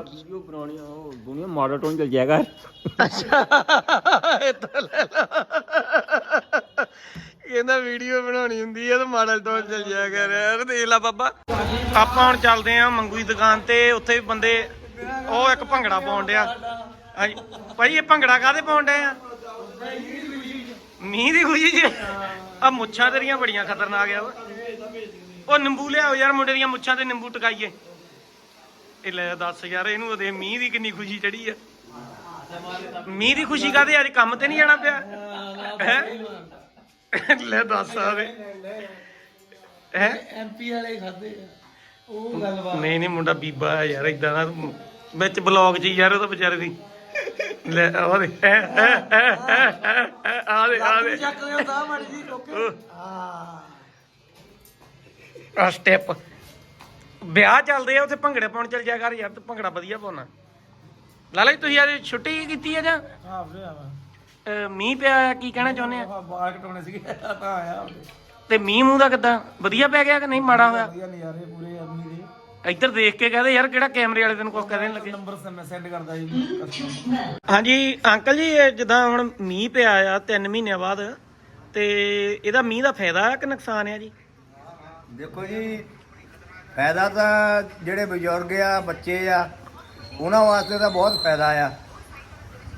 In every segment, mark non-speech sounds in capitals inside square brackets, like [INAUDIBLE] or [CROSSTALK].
Video ਬਣਾਉਣੀਆਂ, ਉਹ ਦੁਨੀਆ ਮਾਡਲ ਟੋਨ ਚੱਲ ਜਾਏਗਾ। ਲੈ ਲਾ। ਕਹਿੰਦਾ ਵੀਡੀਓ ਬਣਾਉਣੀ ਹੁੰਦੀ ਆ ਤਾਂ ਮਾਡਲ ਟੋਨ ਚੱਲ ਜਾਇਆ ਕਰ ਯਾਰ, ਦੇਖ ਲਾ ਬਾਬਾ। ਆਪਾਂ ਹੁਣ ਚੱਲਦੇ ਆ ਮੰਗੂ ਦੁਕਾਨ ਤੇ, ਉੱਥੇ ਵੀ ਬੰਦੇ, ਉਹ ਇੱਕ ਭੰਗੜਾ ਪਾਉਣ ਡਿਆ। ਹਾਂਜੀ। ਭਾਈ, ਇਹ ਭੰਗੜਾ ਕਾਹਦੇ ਪਾਉਣ ਡਿਆ ਆ? ਮੀਂਹ ਦੀ ਖੁਸ਼ੀ ਚ। ਆ ਮੁੱਛਾਂ ਤੇਰੀਆਂ ਬੜੀਆਂ ਖਤਰਨਾਕ ਆ। ਵਾ ਉਹ ਨਿੰਬੂ ਲਿਆਓ ਯਾਰ, ਮੁੰਡੇ ਦੀਆਂ ਮੁੱਛਾਂ ਤੇ ਨਿੰਬੂ ਟਕਾਈਏ। ਇਹ ਲੈ ਦੱਸ ਯਾਰ ਇਹਨੂੰ ਉਹਦੇ ਮੀਂਹ ਦੀ ਕਿੰਨੀ ਖੁਸ਼ੀ ਚੜੀ ਆ। ਮੀਂਹ ਦੀ ਖੁਸ਼ੀ ਕਾਹਦੇ ਅੱਜ ਕੰਮ ਤੇ ਨਹੀਂ ਜਾਣਾ ਪਿਆ। ਹੈ? ਲੈ ਦੱਸ ਆਵੇ ਹੈ? ਐਮਪੀ ਵਾਲੇ ਖਾਦੇ ਆ। ਉਹ ਗੱਲਬਾਤ। ਨਹੀਂ ਨਹੀਂ ਮੁੰਡਾ ਬੀਬਾ ਹੈ ਯਾਰ ਇਦਾਂ ਦਾ ਵਿੱਚ ਬਲੌਗ 'ਚ ਯਾਰ ਉਹ ਤਾਂ ਵਿਚਾਰੇ ਦੀ। ਲੈ ਆ ਦੇ ਆ ਦੇ ਆ ਦੇ ਚੱਕ ਲਿਆ ਤਾਂ ਮੜ ਜੀ ਉਹ, ਆ ਆ ਸਟੈਪ ਵਿਆਹ ਚੱਲਦੇ ਆ ਉੱਥੇ ਭੰਗੜੇ ਪਾਉਣ ਚੱਲ ਜਾ ਕਰ ਯਾਰ ਤੂੰ ਭੰਗੜਾ ਵਧੀਆ ਪਾਉਣਾ। ਲਾਲਾ ਜੀ ਤੁਸੀਂ ਅੱਜ ਛੁੱਟੀ ਕੀਤੀ ਆ ਜਾਂ? ਹਾਂ ਵੀਰੇ ਆ ਅਹ, ਮੀਂਹ ਪਿਆ ਆ, ਕੀ ਕਹਿਣਾ ਚਾਹੁੰਦੇ ਆ? ਬਾਲ ਕਟਾਉਣੇ ਸੀਗੇ ਤਾਂ ਆਇਆ ਤੇ ਮੀਂਹ ਮੂੰਹ ਦਾ ਕਿੱਦਾਂ? ਵਧੀਆ ਪੈ ਗਿਆ ਕਿ ਨਹੀਂ ਮਾੜਾ ਹੋਇਆ? ਵਧੀਆ ਨਜ਼ਾਰੇ ਪੂਰੇ ਆਦਮੀ ਦੇ। ਇੱਧਰ ਦੇਖ ਕੇ ਕਹਦੇ ਯਾਰ ਕਿਹੜਾ ਕੈਮਰੇ ਵਾਲੇ ਤੈਨੂੰ ਕੁਝ ਕਹਦੇ ਨੀ ਲੱਗੇ? ਨੰਬਰ ਮੈਂ ਸੈਂਡ ਕਰਦਾ ਜੀ। ਹਾਂਜੀ ਅੰਕਲ ਜੀ ਇਹ ਜਿੱਦਾਂ ਹੁਣ ਮੀਂਹ ਪਿਆ ਆ 3 ਮਹੀਨਿਆਂ ਬਾਅਦ ਤੇ ਇਹਦਾ ਮੀਂਹ ਦਾ ਫਾਇਦਾ ਆ ਕਿ ਨੁਕਸਾਨ ਆ ਜੀ? ਦੇਖੋ ਜੀ ਫਾਇਦਾ ਤਾਂ ਜਿਹੜੇ ਬਜ਼ੁਰਗ ਆ ਬੱਚੇ ਆ ਉਹਨਾਂ ਵਾਸਤੇ ਤਾਂ ਬਹੁਤ ਫਾਇਦਾ ਆ।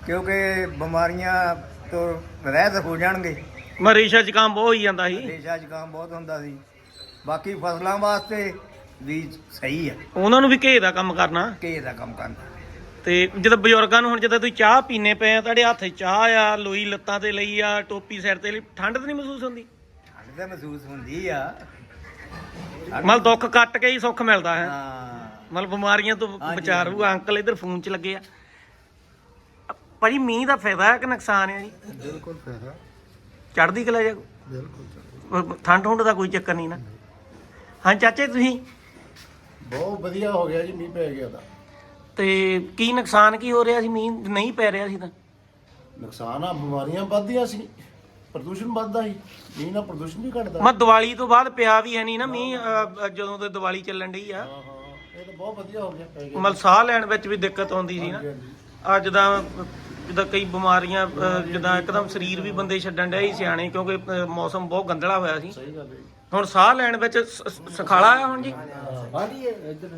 ਕਿਉਂਕਿ ਬਿਮਾਰੀਆਂ ਤੋਂ ਰਹਿਤ ਹੋ ਜਾਣਗੇ। ਮਰੀਸ਼ਾ ਜ਼ੁਕਾਮ ਬਹੁਤ ਹੋਈ ਜਾਂਦਾ ਸੀ। ਦੇਸ਼ਾਂ 'ਚ ਕੰਮ ਬਹੁਤ ਹੁੰਦਾ ਸੀ। ਬਾਕੀ ਫਸਲਾਂ ਵਾਸਤੇ ਵੀ ਸਹੀ ਆ। ਉਹਨਾਂ ਨੂੰ ਵੀ ਘੇ ਦਾ ਕੰਮ ਕਰਨਾ। ਘੇ ਦਾ ਕੰਮ ਕਰਨਾ। ਤੇ ਜਦੋਂ ਬਜ਼ੁਰਗਾਂ ਨੂੰ ਹੁਣ ਜਦੋਂ ਤੁਸੀਂ ਚਾਹ ਪੀਨੇ ਪਏ ਆ ਤੁਹਾਡੇ ਹੱਥ 'ਚ ਚਾਹ ਆ ਲੋਈ ਲੱਤਾਂ ਤੇ ਲਈ ਆ ਟੋਪੀ ਸਿਰ ਤੇ ਲਈ ਠੰਡ ਤਾਂ ਨਹੀਂ ਮਹਿਸੂਸ ਹੁੰਦੀ? ਠੰਡ ਤਾਂ ਮਹਿਸੂਸ ਹੁੰਦੀ ਆ। ਮਤਲਬ ਦੁੱਖ ਕੱਟ ਕੇ ਹੀ ਸੁੱਖ ਮਿਲਦਾ ਹੈ। ਹਾਂ। ਮਤਲਬ ਬਿਮਾਰੀਆਂ ਤੋਂ ਬਚਾ ਰਹੂਗਾ। ਅੰਕਲ ਇਧਰ ਫੋਨ 'ਚ ਲੱਗੇ ਆ। ਭਾਜੀ ਮੀਂਹ ਦਾ ਫਾਇਦਾ ਹੈ ਕਿ ਨੁਕਸਾਨ ਹੈ ਜੀ? ਬਿਲਕੁਲ ਫਾਇਦਾ ਚੜ੍ਹਦੀ ਕਲਾ ਜਾ ਬਿਲਕੁਲ ਠੰਡ ਹੁੰਡ ਦਾ ਕੋਈ ਚੱਕਰ ਨਹੀਂ ਨਾ? ਹਾਂ ਚਾਚੇ ਤੁਸੀਂ? ਬਹੁਤ ਵਧੀਆ ਹੋ ਗਿਆ ਜੀ ਮੀਂਹ ਪੈ ਗਿਆ ਤਾਂ। ਤੇ ਕੀ ਨੁਕਸਾਨ ਕੀ ਹੋ ਰਿਹਾ ਸੀ? ਮੀਂਹ ਨਹੀਂ ਪੈ ਰਿਹਾ ਸੀ ਤਾਂ? ਨੁਕਸਾਨ ਆ ਬਿਮਾਰੀਆਂ ਵੱਧਦੀਆਂ ਸੀ। ਪ੍ਰਦੂਸ਼ਣ ਵੱਧਦਾ ਸੀ ਮੀਂਹ ਨਾਲ ਪ੍ਰਦੂਸ਼ਣ ਵੀ ਘਟਦਾ। ਮੈਂ ਦੀਵਾਲੀ ਤੋਂ ਬਾਅਦ ਪਿਆ ਵੀ ਹੈ ਨਹੀਂ ਨਾ ਮੀਂਹ ਅਹ, ਅਹ, ਜਦੋਂ ਤੇ ਦੀਵਾਲੀ ਚੱਲਣ ਡਈ ਆ। ਹਾਂ ਹਾਂ ਇਹ ਤਾਂ ਬਹੁਤ ਵਧੀਆ ਹੋ ਗਿਆ ਪੈ ਗਿਆ। ਮਤਲਬ ਸਾਹ ਲੈਣ ਵਿੱਚ ਵੀ ਦਿੱਕਤ ਆਉਂਦੀ ਸੀ ਨਾ। ਅੱਜ ਦਾ ਜਿੱਦਾਂ ਕਈ ਬਿਮਾਰੀਆਂ ਅਹ, ਜਿੱਦਾਂ ਇੱਕਦਮ ਸਰੀਰ ਵੀ ਬੰਦੇ ਛੱਡਣ ਡਿਆ ਸੀ ਸਿਆਣੇ ਕਿਉਂਕਿ ਅਹ, ਮੌਸਮ ਬਹੁਤ ਗੰਦਲਾ ਹੋਇਆ ਸੀ। ਸਹੀ ਗੱਲ ਹੈ ਜੀ। ਹੁਣ ਸਾਹ ਲੈਣ ਵਿੱਚ ਸ- ਸ- ਸਖਾਲਾ ਆ ਹੁਣ ਜੀ। ਹਾਂਜੀ ਇੱਧਰ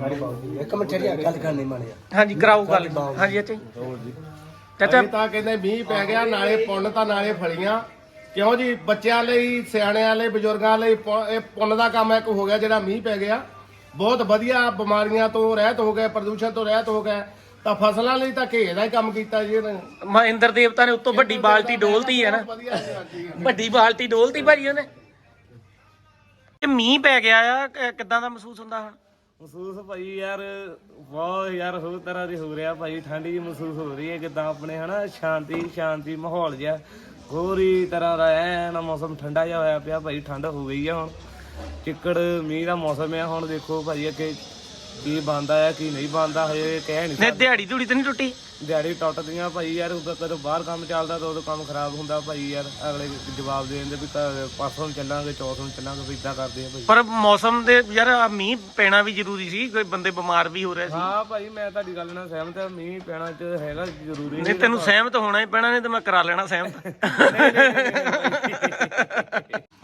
ਗਾੜੀ ਬਾਉ ਇੱਕ ਮਿੰਟ ਚੜਿਆ ਗੱਲ ਕਰਨੀ ਮਾਣਿਆ ਹਾਂਜੀ ਕਰਾਓ ਗੱਲ। ਹਾਂਜੀ ਅੱਛਾ ਜੀ। ਚਾਚਾ ਅਸੀਂ ਤਾਂ ਕਹਿੰਦੇ ਮੀਂਹ ਪੈ ਗਿਆ ਨਾਲੇ ਪੁੰਨ ਤਾਂ ਨਾਲੇ ਫਲੀਆਂ। ਕਿਉਂ ਜੀ? ਬੱਚਿਆਂ ਲਈ ਸਿਆਣਿਆਂ ਲਈ ਬਜ਼ੁਰਗਾਂ ਲਈ ਪੁ- ਇਹ ਪੁੰਨ ਦਾ ਕੰਮ ਇੱਕ ਹੋ ਗਿਆ ਜਿਹੜਾ ਮੀਂਹ ਪੈ ਗਿਆ। ਬਹੁਤ ਵਧੀਆ ਬਿਮਾਰੀਆਂ ਤੋਂ ਰਹਿਤ ਹੋ ਗਏ ਪ੍ਰਦੂਸ਼ਣ ਤੋਂ ਰਹਿਤ ਹੋ ਗਏ। ਤਾਂ ਫਸਲਾਂ ਲਈ ਤਾਂ ਘੇ ਦਾ ਹੀ ਕੰਮ ਕੀਤਾ ਜੀ ਇਹਨੇ। ਮੈਂ ਇੰਦਰ ਦੇਵਤਾ ਨੇ ਉੱਤੋਂ ਵੱਡੀ ਬਾਲਟੀ ਡੋਲਤੀ ਹੈ ਨਾ। ਵਧੀਆ ਜੀ ਹਾਂਜੀ। ਵੱਡੀ ਬਾਲਟੀ ਡੋਲਤੀ ਭਾਜੀ ਉਹਨੇ। ਇਹ ਮੀਂਹ ਪੈ ਗਿਆ ਆ ਕਿ- ਕਿੱਦਾਂ ਦਾ ਮਹਿਸੂਸ ਹੁੰਦਾ ਹੁਣ? ਮਹਿਸੂਸ ਭਾਈ ਯਾਰ ਬਹੁਤ ਯਾਰ ਹੋਰ ਤਰ੍ਹਾਂ ਦੀ ਹੋ ਰਿਹਾ ਭਾਈ ਠੰਡੀ ਜੀ ਮਹਿਸੂਸ ਹੋ ਰਹੀ ਹੈ ਕਿਦਾਂ ਆਪਣੇ ਹਨਾ ਸ਼ਾਂਤੀ ਸ਼ਾਂਤੀ ਮਾਹੌਲ ਜਿਹਾ। ਹੋਰ ਹੀ ਤਰ੍ਹਾਂ ਦਾ ਐਨ ਮੌਸਮ ਠੰਡਾ ਜਿਹਾ ਹੋਇਆ ਪਿਆ ਭਾਈ ਠੰਡ ਹੋ ਗਈ ਆ ਹੁਣ। ਚਿੱਕੜ ਮੀਂਹ ਦਾ ਮੌਸਮ ਆ ਹੁਣ ਦੇਖੋ ਭਾਈ ਅੱਗੇ ਕੀ ਬੰਦਾ ਆ ਕੀ ਨਹੀਂ ਬੰਦਾ ਹਜੇ ਕਹਿ ਨਹੀਂ ਸਕਦੇ। ਦਿਹਾੜੀ ਧੂੜੀ ਤੇ ਨਹੀਂ ਟੁੱਟੀ? ਦਿਹਾੜੀ ਟੁੱਟਦੀਆਂ ਭਾਈ ਯਾਰ ਉਦੋਂ ਕਦੋਂ ਬਾਹਰ ਕੰਮ ਚੱਲਦਾ ਤਾਂ ਉਦੋਂ ਕੰਮ ਖਰਾਬ ਹੁੰਦਾ। ਭਾਈ ਯਾਰ ਅਗਲੇ ਜਵਾਬ ਦੇ ਦਿੰਦੇ ਵੀ ਪਰਸੋਂ ਨੂੰ ਚੱਲਾਂਗੇ ਚੌਥ ਨੂੰ ਚੱਲਾਂਗੇ ਵੀ ਇਦਾਂ ਕਰਦੇ ਆ ਭਾਈ। ਪਰ ਮੌਸਮ ਦੇ ਯਾਰ ਆਹ ਮੀਂਹ ਪੈਣਾ ਵੀ ਜ਼ਰੂਰੀ ਸੀ ਕੋਈ ਬੰਦੇ ਬਿਮਾਰ ਵੀ ਹੋ ਰਹੇ ਸੀ। ਹਾਂ ਭਾਈ ਮੈਂ ਤੁਹਾਡੀ ਗੱਲ ਨਾਲ ਸਹਿਮਤ ਹਾਂ ਮੀਂਹ ਪੈਣਾ ਚ ਹੈਗਾ ਜ਼ਰੂਰੀ ਨਹੀਂ ਤੈਨੂੰ ਸਹਿਮਤ ਹੋਣਾ ਹੀ ਪੈਣਾ ਨਹੀਂ ਤੇ ਮੈਂ ਕਰਾ ਲੈਣਾ ਸਹਿਮਤ।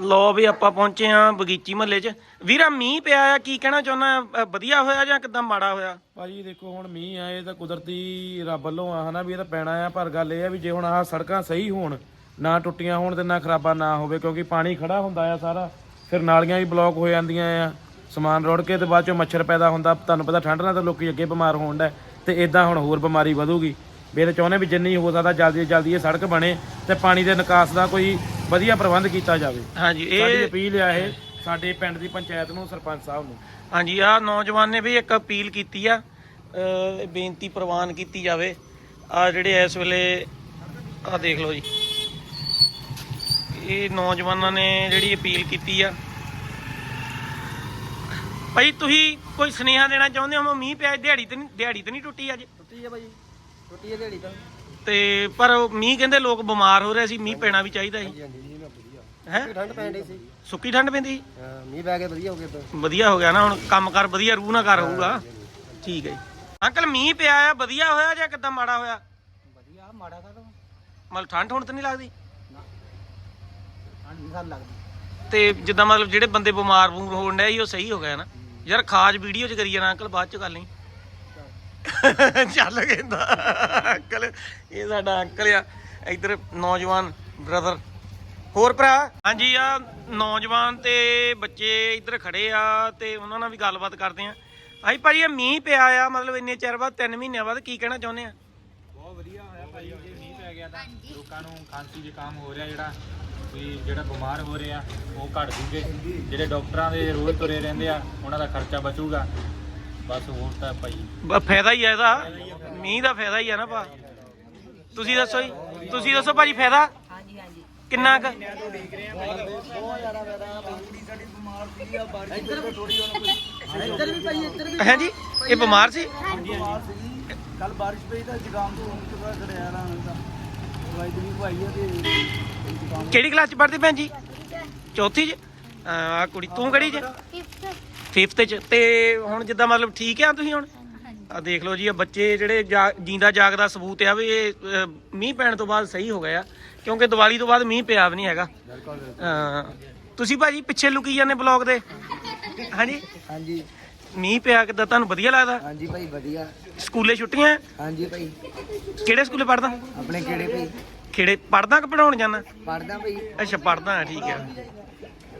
ਲੋ ਵੀ ਆਪਾਂ ਪਹੁੰਚੇ ਆ ਬਗੀਚੀ ਮਹੱਲੇ 'ਚ। ਵੀਰਾ, ਮੀਂਹ ਪਿਆ ਆ, ਕੀ ਕਹਿਣਾ ਚਾਹੁੰਦਾ? ਵਧੀਆ ਹੋਇਆ ਜਾਂ ਕਿਦਾਂ ਮਾੜਾ ਹੋਇਆ? ਭਾਜੀ, ਦੇਖੋ, ਹੁਣ ਮੀਂਹ ਆ ਇਹ ਤਾਂ ਕੁਦਰਤੀ ਰੱਬ ਵੱਲੋਂ ਆ, ਹਨਾ, ਵੀ ਇਹ ਤਾਂ ਪੈਣਾ ਆ। ਪਰ ਗੱਲ ਇਹ ਆ ਵੀ ਜੇ ਹੁਣ ਆਹ ਸੜਕਾਂ ਸਹੀ ਹੋਣ, ਨਾ ਟੁੱਟੀਆਂ ਹੋਣ ਤੇ ਨਾ ਖਰਾਬਾ ਨਾ ਹੋਵੇ, ਕਿਉਂਕਿ ਪਾਣੀ ਖੜਾ ਹੁੰਦਾ ਆ ਸਾਰਾ, ਫਿਰ ਨਾਲੀਆਂ ਵੀ ਬਲੌਕ ਹੋ ਜਾਂਦੀਆਂ ਆ। ਸਮਾਨ ਰੁੜ ਕੇ ਤੇ ਬਾਅਦ ਚੋਂ ਮੱਛਰ ਪੈਦਾ ਹੁੰਦਾ। ਤੁਹਾਨੂੰ ਪਤਾ ਠੰਡ ਨਾਲ ਤਾਂ ਲੋਕੀ ਅੱਗੇ ਬਿਮਾਰ ਹੋਣ ਦਾ ਤੇ ਇਦਾਂ ਹੁਣ ਹੋਰ ਬਿਮਾਰੀ ਵਧੂਗੀ। ਵੀ ਇਹ ਤਾਂ ਚਾਹੁੰਦੇ ਵੀ ਜਿੰਨੀ ਹੋ ਸਕਦਾ ਜਲਦੀ ਤੋਂ ਜਲਦੀ ਇਹ ਸੜਕ ਬਣੇ ਤੇ ਪਾਣੀ ਦੇ ਨਿਕਾਸ ਦਾ ਕੋਈ ਵਧੀਆ ਪ੍ਰਬੰਧ ਕੀਤਾ ਜਾਵੇ। ਹਾਂਜੀ ਸਾਡੀ ਇਹ ਅਪੀਲ ਆ ਇਹ ਸਾਡੇ ਪਿੰਡ ਦੀ ਪੰਚਾਇਤ ਨੂੰ ਸਰਪੰਚ ਸਾਹਿਬ ਨੂੰ। ਹਾਂਜੀ ਆ ਨੌਜਵਾਨ ਨੇ ਵੀ ਇੱਕ ਅਪੀਲ ਕੀਤੀ ਆ ਅਹ ਬੇਨਤੀ ਪ੍ਰਵਾਨ ਕੀਤੀ ਜਾਵੇ। ਆ ਜਿਹੜੇ ਇਸ ਵੇਲੇ ਆ ਦੇਖ ਲਓ ਜੀ। ਇਹ ਨੌਜਵਾਨਾਂ ਨੇ ਜਿਹੜੀ ਅਪੀਲ ਕੀਤੀ ਆ। ਭਾਈ ਤੁਸੀਂ ਕੋਈ ਸੁਨੇਹਾ ਦੇਣਾ ਚਾਹੁੰਦੇ ਹੋ? ਮੀਂਹ ਪਿਆ ਦਿਹਾੜੀ ਤੇ ਨਹੀਂ ਦਿਹਾੜੀ ਤੇ ਨਹੀਂ ਟੁੱਟੀ ਅੱਜ? ਟੁੱਟੀ ਆ ਭਾਈ। ਟੁੱਟੀ ਆ ਦਿਹਾੜੀ ਤਾਂ। ਤੇ ਪਰ ਉਹ ਮੀਂਹ ਕਹਿੰਦੇ ਲੋਕ ਬਿਮਾਰ ਹੋ ਰਹੇ ਸੀ ਮੀਂਹ ਪੈਣਾ ਵੀ ਚਾਹੀਦਾ ਸੀ। ਨਾਲ ਹੈ? ਠੰਡ ਪੈਣ ਡਈ ਸੀ। ਸੁੱਕੀ ਠੰਡ ਪੈਂਦੀ? ਸੀ? ਹਾਂ, ਮੀਂਹ ਪੈ ਕੇ ਵਧੀਆ ਹੋ ਗਿਆ ਤਾਂ। ਵਧੀਆ ਹੋ ਗਿਆ ਨਾ ਹੁਣ ਕੰਮ ਕਰ ਵਧੀਆ ਰੂਹ ਨਾ ਕਰ ਹੋਊਗਾ। ਠੀਕ ਹੈ ਜੀ। ਅੰਕਲ ਮੀਂਹ ਪਿਆ ਆ ਵਧੀਆ ਹੋਇਆ ਜਾਂ ਕਿੱਦਾਂ ਮਾੜਾ ਹੋਇਆ? ਵਧੀਆ ਮਾੜਾ ਕਾ ਮਤਲਬ ਠੰਡ ਠੁੰਡ ਤਾਂ ਨਹੀਂ ਲੱਗਦੀ? ਠੰਡ ਨਹੀਂ ਲੱਗਦੀ। ਤੇ ਜਿੱਦਾਂ ਮਤਲਬ ਜਿਹੜੇ ਬੰਦੇ ਬਿਮਾਰ ਬੂਰ ਹੋਣ ਡਿਆ ਸੀ ਉਹ ਸਹੀ ਹੋ ਗਿਆ ਨਾ? ਯਾਰ ਖਾਜ ਵੀਡੀਓ ਚ ਕਰੀ ਜਾਣਾ ਅੰਕਲ ਬਾਅਦ ਚ ਕਰ ਲਈ ਚੱਲ ਕਹਿੰਦਾ ਅੰਕਲ ਇਹ ਸਾਡਾ ਅੰਕਲ ਆ। ਇੱਧਰ ਨੌਜਵਾਨ ਬ੍ਰਦਰ ਹੋਰ ਭਰਾ? ਹਾਂਜੀ ਆ ਨੌਜਵਾਨ ਤੇ ਬੱਚੇ ਇੱਧਰ ਖੜੇ ਆ ਤੇ ਉਹਨਾਂ ਨਾਲ ਵੀ ਗੱਲਬਾਤ ਕਰਦੇ ਆ। ਆਈ ਭਾਜੀ ਇਹ ਮੀਂਹ ਪਿਆ ਆ ਮਤਲਬ ਇੰਨੇ ਚਿਰ ਬਾਅਦ 3 ਮਹੀਨਿਆਂ ਬਾਅਦ ਕੀ ਕਹਿਣਾ ਚਾਹੁੰਦੇ ਆ? ਬਹੁਤ ਵਧੀਆ ਹੋਇਆ ਭਾਈ ਜੇ ਮੀਂਹ ਪੈ ਗਿਆ ਤਾਂ ਲੋਕਾਂ ਨੂੰ ਖਾਂਸੀ ਜ਼ੁਕਾਮ ਹੋ ਰਿਹਾ ਜਿਹੜਾ ਵੀ ਜਿਹੜਾ ਬਿਮਾਰ ਹੋ ਰਿਹਾ ਉਹ ਘਟ ਜੂਗੇ। ਜਿਹੜੇ ਡਾਕਟਰਾਂ ਦੇ ਰੋਜ਼ ਤੁਰੇ ਰਹਿੰਦੇ ਆ ਉਹਨਾਂ ਦਾ ਖਰਚਾ ਬਚੂਗਾ। ਬਸ ਹੋਰ ਤਾਂ ਭਾਈ ਬ- ਫਾਇਦਾ ਹੀ ਆ ਇਹਦਾ। ਮੀਂਹ ਦਾ ਫਾਇਦਾ ਹੀ ਆ ਨਾ ਭਾ। ਤੁਸੀਂ ਦੱਸੋ ਜੀ ਤੁਸੀਂ ਦੱਸੋ ਭਾਜੀ ਫਾਇਦਾ? ਹਾਂਜੀ ਹਾਂਜੀ। ਕਿੰਨਾ ਕੁ? ਇੱਧਰ ਵੀ ਭਾਈ ਇੱਧਰ ਵੀ ਹੈ ਜੀ ਇਹ ਬਿਮਾਰ ਸੀ? ਕੱਲ ਬਾਰਿਸ਼ ਪਈ ਤਾਂ ਜ਼ੁਕਾਮ ਤੋਂ ਹੁਣ ਤੋਂ ਖੜਿਆ ਨਾ ਹੁੰਦਾ ਦਵਾਈ ਦਵਾਈ ਭਾਈ ਆ ਤੇ ਕਿਹੜੀ ਕਲਾਸ ਚ ਪੜ੍ਹਦੀ ਭੈਣ ਜੀ? ਚੌਥੀ ਚ? ਆ ਕੁੜੀ ਤੂੰ ਕਿਹੜੀ ਚ? ਫਿਫਥ ਚ ਤੇ ਹੁਣ ਜਿੱਦਾਂ ਮਤਲਬ ਠੀਕ ਆ ਤੁਸੀਂ ਹੁਣ? ਆ ਦੇਖ ਲਓ ਜੀ ਇਹ ਬੱਚੇ ਜਿਹੜੇ ਜੀਂਦਾ ਜਾਗਦਾ ਸਬੂਤ ਆ ਵੀ ਇਹ ਮੀਂਹ ਪੈਣ ਤੋਂ ਬਾਅਦ ਸਹੀ ਹੋ ਗਏ ਆ ਕਿਉਂਕਿ ਦੀਵਾਲੀ ਤੋਂ ਬਾਅਦ ਮੀਂਹ ਪਿਆ ਵੀ ਨਹੀਂ ਹੈਗਾ। ਤੁਸੀਂ ਭਾਜੀ ਪਿੱਛੇ ਲੁਕੀ ਜਾਂਦੇ ਬਲੌਗ ਦੇ? ਹਾਂਜੀ? ਹਾਂਜੀ। ਮੀਂਹ ਪਿਆ ਕਿੱਦਾਂ? ਤੁਹਾਨੂੰ ਵਧੀਆ ਲੱਗਦਾ? ਹਾਂਜੀ ਭਾਈ ਵਧੀਆ। ਸਕੂਲੇ ਛੁੱਟੀਆਂ? ਹਾਂਜੀ ਭਾਈ। ਕਿਹੜੇ ਸਕੂਲੇ ਪੜਦਾ ਆਪਣੇ ਕਿਹੜੇ ਭਾਈ? ਕਿਹੜੇ ਪੜਦਾ ਕਿ ਪੜਾਉਣ ਜਾਂਦਾ? ਪੜਦਾ ਭਾਈ। ਅੱਛਾ ਪੜਦਾ ਠੀਕ ਆ।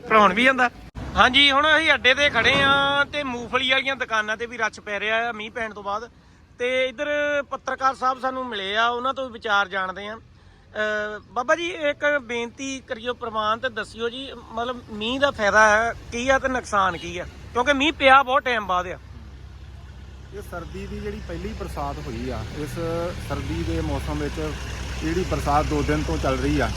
ਪੜਾਉਣ ਵੀ ਜਾਂਦਾ? ਹਾਂਜੀ, ਹੁਣ ਅਸੀਂ ਅੱਡੇ ਤੇ ਖੜੇ ਆ ਤੇ ਮੂੰਗਫਲੀ ਵਾਲੀਆਂ ਦੁਕਾਨਾਂ ਤੇ ਵੀ ਰੱਛ ਪੈ ਰਿਹਾ ਆ, ਮੀਂਹ ਪੈਣ ਤੋਂ ਬਾਅਦ। ਤੇ ਇੱਧਰ ਪੱਤਰਕਾਰ ਸਾਹਿਬ ਸਾਨੂੰ ਮਿਲੇ ਆ, ਉਹਨਾਂ ਤੋਂ ਵਿਚਾਰ ਜਾਣਦੇ ਆ। ਬਾਬਾ ਜੀ, ਇੱਕ ਬੇਨਤੀ ਕਰਿਓ ਪ੍ਰਵਾਨ ਤੇ ਦੱਸਿਓ ਜੀ, ਮਤਲਬ ਮੀਂਹ ਦਾ ਫਾਇਦਾ ਹੈ, ਕੀ ਆ ਤੇ ਨੁਕਸਾਨ ਕੀ ਆ? ਕਿਉਂਕਿ ਮੀਂਹ ਪਿਆ ਬਹੁਤ ਟਾਈਮ ਬਾਅਦ ਆ। ਇਹ ਸਰਦੀ ਦੀ ਜਿਹੜੀ ਪਹਿਲੀ ਬਰਸਾਤ ਹੋਈ ਆ, ਇਸ ਸਰਦੀ ਦੇ ਮੌਸਮ ਵਿੱਚ ਜਿਹੜੀ ਬਰਸਾਤ ਦੋ ਦਿਨ ਤੋਂ ਚੱਲ ਰਹੀ ਆ,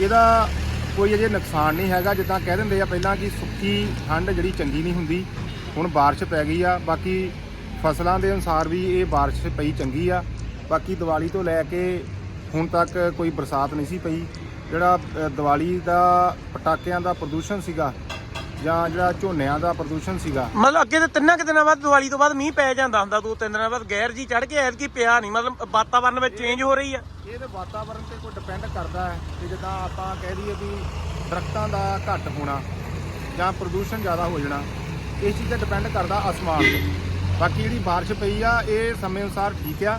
ਇਹਦਾ ਕੋਈ ਅਜੇ ਨੁਕਸਾਨ ਨਹੀਂ ਹੈਗਾ। ਜਿੱਦਾਂ ਕਹਿ ਦਿੰਦੇ ਆ ਪਹਿਲਾਂ ਕਿ ਸੁੱਕੀ ਠੰਡ ਜਿਹੜੀ ਚੰਗੀ ਨਹੀਂ ਹੁੰਦੀ ਹੁਣ ਬਾਰਿਸ਼ ਪੈ ਗਈ ਆ। ਬਾਕੀ ਫਸਲਾਂ ਦੇ ਅਨੁਸਾਰ ਵੀ ਇਹ ਬਾਰਿਸ਼ ਪਈ ਚੰਗੀ ਆ। ਬਾਕੀ ਦੀਵਾਲੀ ਤੋਂ ਲੈ ਕੇ ਹੁਣ ਤੱਕ ਕੋਈ ਬਰਸਾਤ ਨਹੀਂ ਸੀ ਪਈ। ਜਿਹੜਾ ਅ, ਦੀਵਾਲੀ ਦਾ ਪਟਾਕਿਆਂ ਦਾ ਪ੍ਰਦੂਸ਼ਣ ਸੀਗਾ ਜਾਂ ਜਿਹੜਾ ਝੋਨਿਆਂ ਦਾ ਪ੍ਰਦੂਸ਼ਣ ਸੀਗਾ। ਮਤਲਬ ਅੱਗੇ ਤੇ ਤਿੰਨਾਂ ਕਿ ਦਿਨਾਂ ਬਾਅਦ ਦੀਵਾਲੀ ਤੋਂ ਬਾਅਦ ਮੀਂਹ ਪੈ ਜਾਂਦਾ ਹੁੰਦਾ ਦੋ ਤਿੰਨ ਦਿਨਾਂ ਬਾਅਦ ਗੈਰ ਜੀ ਚੜ ਕੇ ਐਤਕੀ ਪਿਆ ਨਹੀਂ ਮਤਲਬ ਵਾਤਾਵਰਨ ਵਿੱਚ ਚੇਂਜ ਹੋ ਰਹੀ ਆ। ਇਹ ਤੇ ਵਾਤਾਵਰਣ ਤੇ ਕੋਈ ਡਿਪੈਂਡ ਕਰਦਾ ਹੈ ਕਿ ਜਿੱਦਾਂ ਆਪਾਂ ਕਹਿ ਦਈਏ ਵੀ ਦਰਖਤਾਂ ਦਾ ਘੱਟ ਹੋਣਾ ਜਾਂ ਪ੍ਰਦੂਸ਼ਣ ਜ਼ਿਆਦਾ ਹੋ ਜਾਣਾ ਇਸ ਚੀਜ਼ ਤੇ ਡਿਪੈਂਡ ਕਰਦਾ ਅਸਮਾਨ ਤੇ। ਬਾਕੀ ਜਿਹੜੀ ਬਾਰਿਸ਼ ਪਈ ਆ ਇਹ ਸਮੇਂ ਅਨੁਸਾਰ ਠੀਕ ਆ।